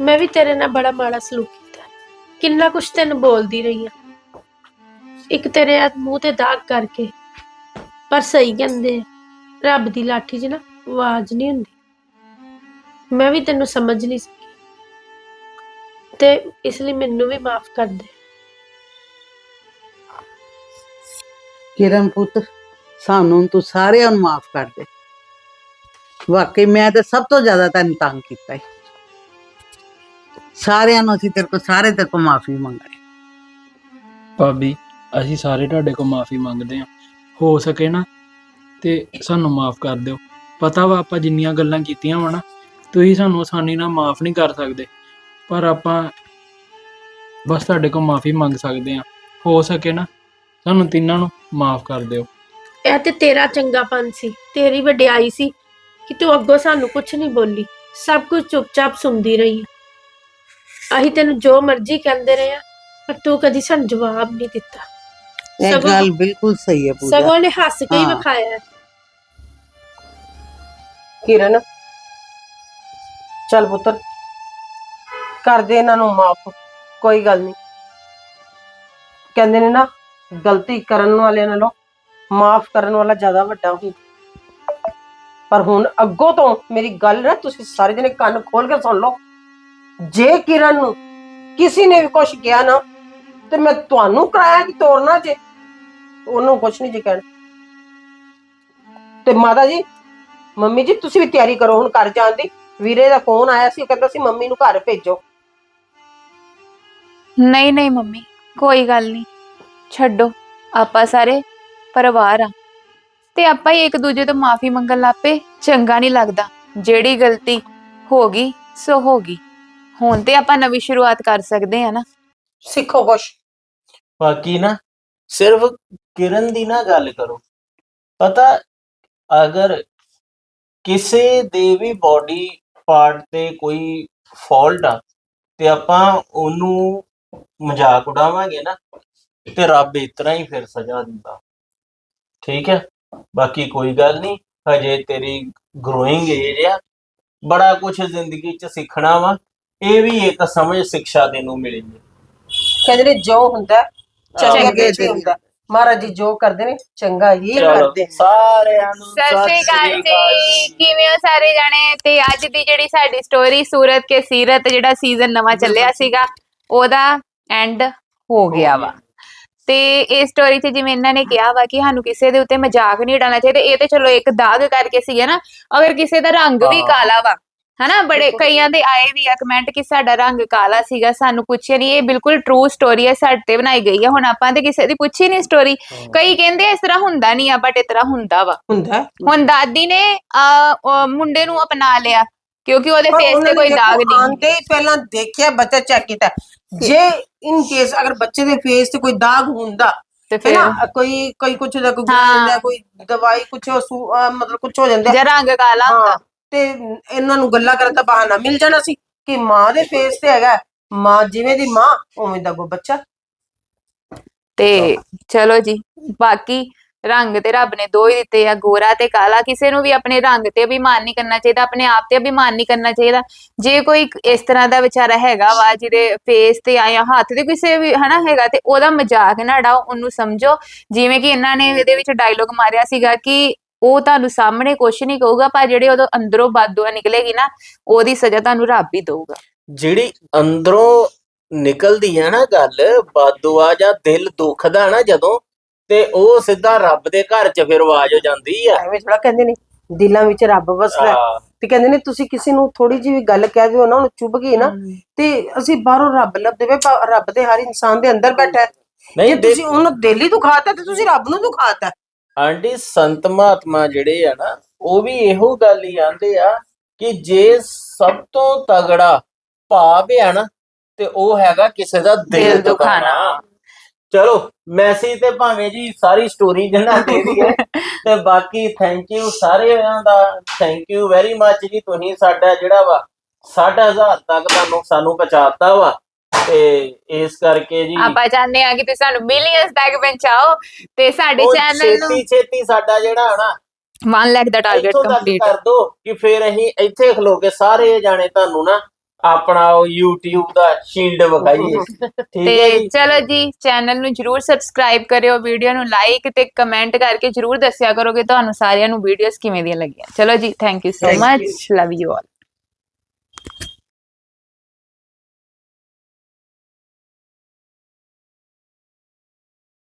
ਮੈਂ ਵੀ ਤੇਰੇ ਨਾਲ ਬੜਾ ਮਾੜਾ ਸਲੂਕ ਕੀਤਾ। ਕਿੰਨਾ ਕੁਛ ਤੈਨੂੰ ਬੋਲਦੀ ਰਹੀ ਆ। ਇੱਕ ਤੇਰੇ ਆ ਮੂੰਹ ਤੇ ਦਾਗ ਕਰਕੇ। ਪਰ ਸਹੀ ਕਹਿੰਦੇ ਆ, ਰੱਬ ਦੀ ਲਾਠੀ 'ਚ ਨਾ ਆਵਾਜ਼ ਨਹੀਂ ਹੁੰਦੀ। ਮੈਂ ਵੀ ਤੈਨੂੰ ਸਮਝ ਨਹੀਂ ਸਕੀ। ਤੇ ਇਸ ਲਈ ਮੈਨੂੰ ਵੀ ਮਾਫ ਕਰ ਦੇ। ਕਿਰਨ ਪੁੱਤ, ਸਾਨੂੰ ਤੂੰ ਸਾਰਿਆਂ ਨੂੰ ਮਾਫ ਕਰ ਦੇ। ਵਾਕਈ ਮੈਂ ਤਾਂ ਸਭ ਤੋਂ ਜ਼ਿਆਦਾ ਤੈਨੂੰ ਤੰਗ ਕੀਤਾ ਹੈ ਸਾਰਿਆਂ ਨੂੰ ਅਸੀਂ ਤੇਰੇ ਕੋਲ ਸਾਰੇ ਤੇਰੇ ਕੋਲ ਮਾਫੀ ਮੰਗਾਂਗੇ ਭਾਬੀ, ਅਸੀਂ ਸਾਰੇ ਤੁਹਾਡੇ ਕੋਲ ਮਾਫੀ ਮੰਗਦੇ ਹਾਂ। ਹੋ ਸਕੇ ਨਾ ਤੇ ਸਾਨੂੰ ਮਾਫ ਕਰ ਦਿਓ। ਪਤਾ ਵਾ ਆਪਾਂ ਜਿੰਨੀਆਂ ਗੱਲਾਂ ਕੀਤੀਆਂ ਵਾ ਨਾ, ਤੁਸੀਂ ਸਾਨੂੰ ਆਸਾਨੀ ਨਾਲ ਮਾਫ ਨਹੀਂ ਕਰ ਸਕਦੇ। ਪਰ ਆਪਾਂ ਬਸ ਤੁਹਾਡੇ ਕੋਲ ਮਾਫੀ ਮੰਗ ਸਕਦੇ ਹਾਂ। ਹੋ ਸਕੇ ਨਾ ਸਾਨੂੰ ਤਿੰਨਾਂ ਨੂੰ ਮਾਫ ਕਰ ਦਿਓ। ਇਹ ਤੇ ਤੇਰਾ ਚੰਗਾਪਨ ਸੀ ਤੇਰੀ ਵਡਿਆਈ ਸੀ ਕਿ ਤੂੰ ਅੱਗੋਂ ਸਾਨੂੰ ਕੁਝ ਨਹੀਂ ਬੋਲੀ ਸਭ ਕੁਝ ਚੁੱਪਚਾਪ ਸੁਣਦੀ ਰਹੀ। ਅਸੀਂ ਤੈਨੂੰ ਜੋ ਮਰਜ਼ੀ ਕਹਿੰਦੇ ਰਹੇ ਆ ਪਰ ਤੂੰ ਕਦੀ ਸਾਨੂੰ ਜਵਾਬ ਨਹੀਂ ਦਿੱਤਾ। ਇਹ ਸਗੋਂ- ਗੱਲ ਬਿਲਕੁਲ ਸਹੀ ਹੈ ਪੂਜਾ। ਸਗੋਂ ਨੇ ਹੱਸ ਕੇ ਹੀ ਹਾਂ। ਵਿਖਾਇਆ ਹੈ। ਕਿਰਨ ਚੱਲ ਪੁੱਤਰ ਕਰ ਦੇ ਇਹਨਾਂ ਨੂੰ ਮਾਫ ਕੋਈ ਗੱਲ ਨਹੀਂ। ਕਹਿੰਦੇ ਨੇ ਨਾ ਗਲਤੀ ਕਰਨ ਵਾਲਿਆਂ ਨਾਲੋਂ ਮਾਫ ਕਰਨ ਵਾਲਾ ਜ਼ਿਆਦਾ ਵੱਡਾ ਹੁੰਦਾ ਪਰ ਹੁਣ ਅੱਗੋਂ ਤੋਂ ਮੇਰੀ ਗੱਲ ਨਾ ਤੁਸੀਂ ਸਾਰੇ ਜਣੇ ਕੰਨ ਖੋਲ ਕੇ ਸੁਣ ਲਓ। ਜੇ ਕਿਰਨ ਨੂੰ ਕਿਸੇ ਨੇ ਵੀ ਕੁਝ ਕਿਹਾ ਨਾ, ਤੇ ਮੈਂ ਤੁਹਾਨੂੰ ਕਰਾਇਆ ਕਿ ਤੋੜਨਾ ਜੇ। ਉਹਨੂੰ ਕੁਝ ਨਹੀਂ ਜੀ ਕਹਿਣਾ। ਤੇ ਮਾਤਾ ਜੀ, ਮੰਮੀ ਜੀ, ਤੁਸੀਂ ਵੀ ਤਿਆਰੀ ਕਰੋ ਹੁਣ ਘਰ ਜਾਣ ਦੀ। ਵੀਰੇ ਦਾ ਫੋਨ ਆਇਆ ਸੀ, ਉਹ ਕਹਿੰਦਾ ਸੀ ਮੰਮੀ ਨੂੰ ਘਰ ਭੇਜੋ। ਨਹੀਂ ਨਹੀਂ ਮੰਮੀ, ਕੋਈ ਗੱਲ ਨਹੀਂ। ਛੱਡੋ ਆਪਾਂ ਸਾਰੇ ਪਰਿਵਾਰ ਆ। ਤੇ ਆਪਾਂ ਹੀ ਇੱਕ ਦੂਜੇ ਤੋਂ ਮਾਫੀ ਮੰਗਣ ਲੱਪੇ ਚੰਗਾ ਨਹੀਂ ਲੱਗਦਾ। ਜਿਹੜੀ ਗਲਤੀ ਹੋ ਗਈ ਸੋ ਹੋ ਗਈ। ਹੁਣ ਤੇ ਆਪਾਂ ਨਵੀਂ ਸ਼ੁਰੂਆਤ ਕਰ ਸਕਦੇ ਆ ਨਾ। ਸਿੱਖੋ ਕੁਛ ਬਾਕੀ ਨਾ ਸਿਰਫ ਕਿਰਨ ਦੀ ਨਾ ਗੱਲ ਕਰੋ। ਪਤਾ ਅਗਰ ਕਿਸੇ ਦੇ ਵੀ ਬਾਡੀ ਪਾਰਟ ਤੇ ਕੋਈ ਫਾਲਟ ਆ ਤੇ ਆਪਾਂ ਉਹਨੂੰ ਮਜ਼ਾਕ ਉਡਾਵਾਂਗੇ ਨਾ ਤੇ ਰੱਬ ਇਸ ਤਰ੍ਹਾਂ ਹੀ ਫਿਰ ਸਜ਼ਾ ਦਿੰਦਾ। ਠੀਕ ਹੈ? ਬਾਕੀ ਕੋਈ ਗੱਲ ਨਹੀਂ ਹਜੇ ਤੇਰੀ ਗਰੋਇੰਗ ਏਜ ਆ। ਬੜਾ ਕੁਝ ਜ਼ਿੰਦਗੀ 'ਚ ਸਿੱਖਣਾ ਵਾ। ਇਹ ਵੀ ਇੱਕ ਸਮਝ ਸਿੱਖਿਆ ਤੈਨੂੰ ਮਿਲੇਗੀ ਕਹਿੰਦੇ ਨੇ ਜੋ ਹੁੰਦਾ ਚੰਗੇ ਦੇ ਦੇ ਹੁੰਦਾ। ਮਹਾਰਾਜ ਜੀ ਜੋ ਕਰਦੇ ਨੇ ਚੰਗਾ ਹੀ ਕਰਦੇ ਨੇ। ਸਾਰਿਆਂ ਨੂੰ ਸਤਿ ਸ਼੍ਰੀ ਅਕਾਲ ਜੀ। ਕਿਵੇਂ ਹੋ ਸਾਰੇ ਜਾਣੇ? ਤੇ ਅੱਜ ਦੀ ਜਿਹੜੀ ਸਾਡੀ ਸਟੋਰੀ ਸੂਰਤ ਕੇ ਸੀਰਤ ਜਿਹੜਾ ਸੀਜ਼ਨ ਨਵਾਂ ਚੱਲਿਆ ਸੀਗਾ ਉਹਦਾ ਐਂਡ ਹੋ ਗਿਆ ਵਾ। ਤੇ ਇਹ ਸਟੋਰੀ 'ਚ ਜਿਵੇਂ ਇਹਨਾਂ ਨੇ ਕਿਹਾ ਵਾ ਕਿ ਸਾਨੂੰ ਕਿਸੇ ਦੇ ਉੱਤੇ ਮਜ਼ਾਕ ਨਹੀਂ ਉਡਾਉਣਾ ਚਾਹੀਦਾ ਇਹ ਤੇ ਚਲੋ ਇੱਕ ਦਾਗ ਕਰਕੇ ਸੀਗਾ ਨਾ ਅਗਰ ਕਿਸੇ ਦਾ ਰੰਗ ਵੀ ਹਾਂ। ਕਾਲਾ ਵਾ ਹਨਾ ਬੜੇ ਕਈਆਂ ਦੇ ਆਏ ਵੀ ਆ ਕਮੈਂਟ ਕਿ ਸਾਡਾ ਰੰਗ ਕਾਲਾ ਸੀਗਾ ਸਾਨੂੰ ਪੁੱਛਿਆ ਨਹੀਂ ਇਹ ਬਿਲਕੁਲ ਟਰੂ ਸਟੋਰੀ ਹੈ ਸਾਡੇ ਤੇ ਬਣਾਈ ਗਈ ਹੈ ਹੁਣ ਆਪਾਂ ਤੇ ਕਿਸੇ ਦੀ ਪੁੱਛੀ ਨਹੀਂ ਸਟੋਰੀ ਕਈ ਕਹਿੰਦੇ ਇਸ ਤਰ੍ਹਾਂ ਹੁੰਦਾ ਨਹੀਂ ਆ ਬਟ ਇਸ ਤਰ੍ਹਾਂ ਹੁੰਦਾ ਵਾ। ਹੁੰਦਾ। ਹੈ। ਹੁਣ ਦਾਦੀ ਨੇ ਆ ਮੁੰਡੇ ਨੂੰ ਅਪਣਾ ਲਿਆ ਕਿਉਂਕਿ ਉਹਦੇ ਫੇਸ ਤੇ ਕੋਈ ਦਾਗ ਨਹੀਂ। ਆਉਂਦੇ ਹੀ ਪਹਿਲਾਂ ਦੇਖਿਆ ਬੱਚਾ ਚੈੱਕ ਕੀਤਾ। ਜੇ ਇਨ ਕੇਸ ਅਗਰ ਬੱਚੇ ਦੇ ਫੇਸ ਤੇ ਕੋਈ ਦਾਗ ਹੁੰਦਾ ਤੇ ਫਿਰ ਨਾ ਕੋਈ ਕੋਈ ਕੁਛ ਦਾ ਕੋਈ। ਹੁੰਦਾ ਕੋਈ ਦਵਾਈ ਅਹ ਮਤਲਬ ਕੁਛ ਹੋ ਜਾਂਦਾ। ਜੇ ਰੰਗ ਕਾਲਾ ਹੁੰਦਾ। ਤੇ ਇਹਨਾਂ ਨੂੰ ਗੱਲਾਂ ਕਰਨ ਦਾ ਬਹਾਨਾ ਮਿਲ ਜਾਣਾ ਸੀ ਕਿ ਮਾਂ ਦੇ ਫੇਸ ਤੇ ਹੈਗਾ ਮਾਂ ਜਿਵੇਂ ਦੀ ਮਾਂ ਉਵੇਂ ਦਾ ਉਹ ਬੱਚਾ। ਤੇ ਚਲੋ ਜੀ ਬਾਕੀ ਰੰਗ ਤੇ ਰੱਬ ਨੇ ਦੋ ਹੀ ਦਿੱਤੇ ਆ, ਗੋਰਾ ਤੇ ਕਾਲਾ, ਕਿਸੇ ਨੂੰ ਵੀ ਆਪਣੇ ਰੰਗ ਤੇ ਅਭਿਮਾਨ ਨਹੀਂ ਕਰਨਾ ਚਾਹੀਦਾ, ਆਪਣੇ ਆਪ ਤੇ ਅਭਿਮਾਨ ਨਹੀਂ ਕਰਨਾ ਚਾਹੀਦਾ। ਜੇ ਕੋਈ ਇਸ ਤਰ੍ਹਾਂ ਦਾ ਵਿਚਾਰਾ ਹੈਗਾ ਵਾ, ਜਿਹਦੇ ਫੇਸ ਤੇ ਆਇਆ, ਹੱਥ ਤੇ ਕਿਸੇ ਵੀ, ਹਨਾ, ਹੈਗਾ, ਤੇ ਉਹਦਾ ਮਜ਼ਾਕ ਨਾ ਉਡਾਓ, ਉਹਨੂੰ ਸਮਝੋ। ਜਿਵੇਂ ਕਿ ਇਹਨਾਂ ਨੇ ਇਹਦੇ ਵਿੱਚ ਡਾਇਲੋਗ ਮਾਰਿਆ ਸੀਗਾ ਕਿ ਉਹ ਤੁਹਾਨੂੰ ਸਾਹਮਣੇ ਕੁਝ ਨਹੀਂ ਕਹੂਗਾ, ਪਰ ਜਿਹੜੇ ਉਹਦੇ ਅੰਦਰੋਂ ਬਦਦੁਆ ਨਿਕਲੇਗੀ ਨਾ, ਉਹਦੀ ਸਜ਼ਾ ਤੁਹਾਨੂੰ ਰੱਬ ਹੀ ਦਊਗਾ। ਜਿਹੜੀ ਅੰਦਰੋਂ ਨਿਕਲਦੀ ਆ ਨਾ ਗੱਲ, ਬਾਦੂਆ ਜਾਂ ਦਿਲ ਦੁਖਦਾ ਨਾ ਜਦੋਂ ਤੇ ਉਹ ਸਿੱਧਾ ਰੱਬ ਦੇ ਘਰ ਚ ਫਿਰ ਆਵਾਜ਼ ਹੋ ਜਾਂਦੀ ਆ ਐਵੇਂ ਥੋੜਾ ਕਹਿੰਦੇ ਨੇ ਦਿਲਾਂ ਵਿੱਚ ਰੱਬ ਵਸਦਾ ਹੈ। ਹਾਂ। ਤੇ ਕਹਿੰਦੇ ਨੇ ਤੁਸੀਂ ਕਿਸੇ ਨੂੰ ਥੋੜੀ ਜਿਹੀ ਵੀ ਗੱਲ ਕਹਿ ਦਿਓ ਨਾ ਉਹਨੂੰ ਚੁੱਭ ਗਈ ਨਾ ਤੇ ਅਸੀਂ ਬਾਹਰੋਂ ਰੱਬ ਲੱਭਦੇ ਵੇ ਪਰ ਰੱਬ ਦੇ ਹਰ ਇਨਸਾਨ ਦੇ ਅੰਦਰ ਬੈਠਾ ਹੈ ਜੇ ਨਹੀਂ ਦੇ- ਤੁਸੀਂ ਉਹਨੂੰ ਦਿਲ ਹੀ ਦੁਖਾਤਾ ਤੇ ਤੁਸੀਂ ਰੱਬ ਨੂੰ ਦੁਖਾਤਾ ਆਂਟੀ ਸੰਤ ਮਹਾਤਮਾ ਜਿਹੜੇ ਆ ਨਾ ਉਹ ਵੀ ਇਹੋ ਗੱਲ ਹੀ ਆਂਦੇ ਆ ਕਿ ਜੇ ਸਭ ਤੋਂ ਤਗੜਾ ਭਾਵ ਆ ਨਾ ਤੇ ਉਹ ਹੈਗਾ ਕਿਸੇ ਦਾ ਦਿਲ ਦਿਲ ਦੁਖਾਣਾ ਦੁਖਾਣਾ। ਚਲੋ ਮੈਸੇਜ ਤੇ ਭਾਵੇਂ ਜੀ ਸਾਰੀ ਸਟੋਰੀ ਜਨਾ ਦੇ ਦੀ ਹੈ ਤੇ ਬਾਕੀ ਥੈਂਕ ਯੂ ਸਾਰਿਆਂ ਦਾ thank you very much ji ਤੁਸੀਂ ਸਾਡਾ ਜਿਹੜਾ ਵਾ 60000 ਤੱਕ ਤੁਹਾਨੂੰ ਸਾਨੂੰ ਪਹੁੰਚਾਤਾ ਵਾ ਤੇ ਇਸ ਕਰਕੇ ਜੀ ਆਪਾਂ ਚਾਹੁੰਦੇ ਆ ਕਿ ਤੁਸੀਂ ਸਾਨੂੰ ਮਿਲੀਅਨਸ ਤੱਕ ਪਹੁੰਚਾਓ ਤੇ ਸਾਡੇ ਚੈਨਲ ਨੂੰ ਛੇਤੀ ਛੇਤੀ ਸਾਡਾ ਜਿਹੜਾ ਹੈ ਨਾ 1 ਲੱਖ ਦਾ ਟਾਰਗੇਟ ਕੰਪਲੀਟ ਕਰ ਦੋ ਕਿ ਫਿਰ ਅਸੀਂ ਇੱਥੇ ਖਲੋ ਕੇ ਸਾਰੇ ਜਾਣੇ ਤੁਹਾਨੂੰ ਨਾ ਆਪਣਾ ਉਹ YouTube ਦਾ ਸ਼ੀਲਡ ਵਿਖਾਈਏ। ਠੀਕ ਹੈ ਤੇ ਜੀ। ਚਲੋ ਜੀ ਚੈਨਲ ਨੂੰ ਜਰੂਰ ਸਬਸਕ੍ਰਾਈਬ ਕਰਿਓ ਵੀਡੀਓ ਨੂੰ ਲਾਈਕ ਤੇ ਕਮੈਂਟ ਕਰਕੇ ਜਰੂਰ ਦੱਸਿਆ ਕਰੋ ਕਿ ਤੁਹਾਨੂੰ ਸਾਰਿਆਂ ਨੂੰ ਵੀਡੀਓਜ਼ ਕਿਵੇਂ ਦੀਆਂ ਲੱਗੀਆਂ। ਚਲੋ ਜੀ thank you so Thank you. Much love you all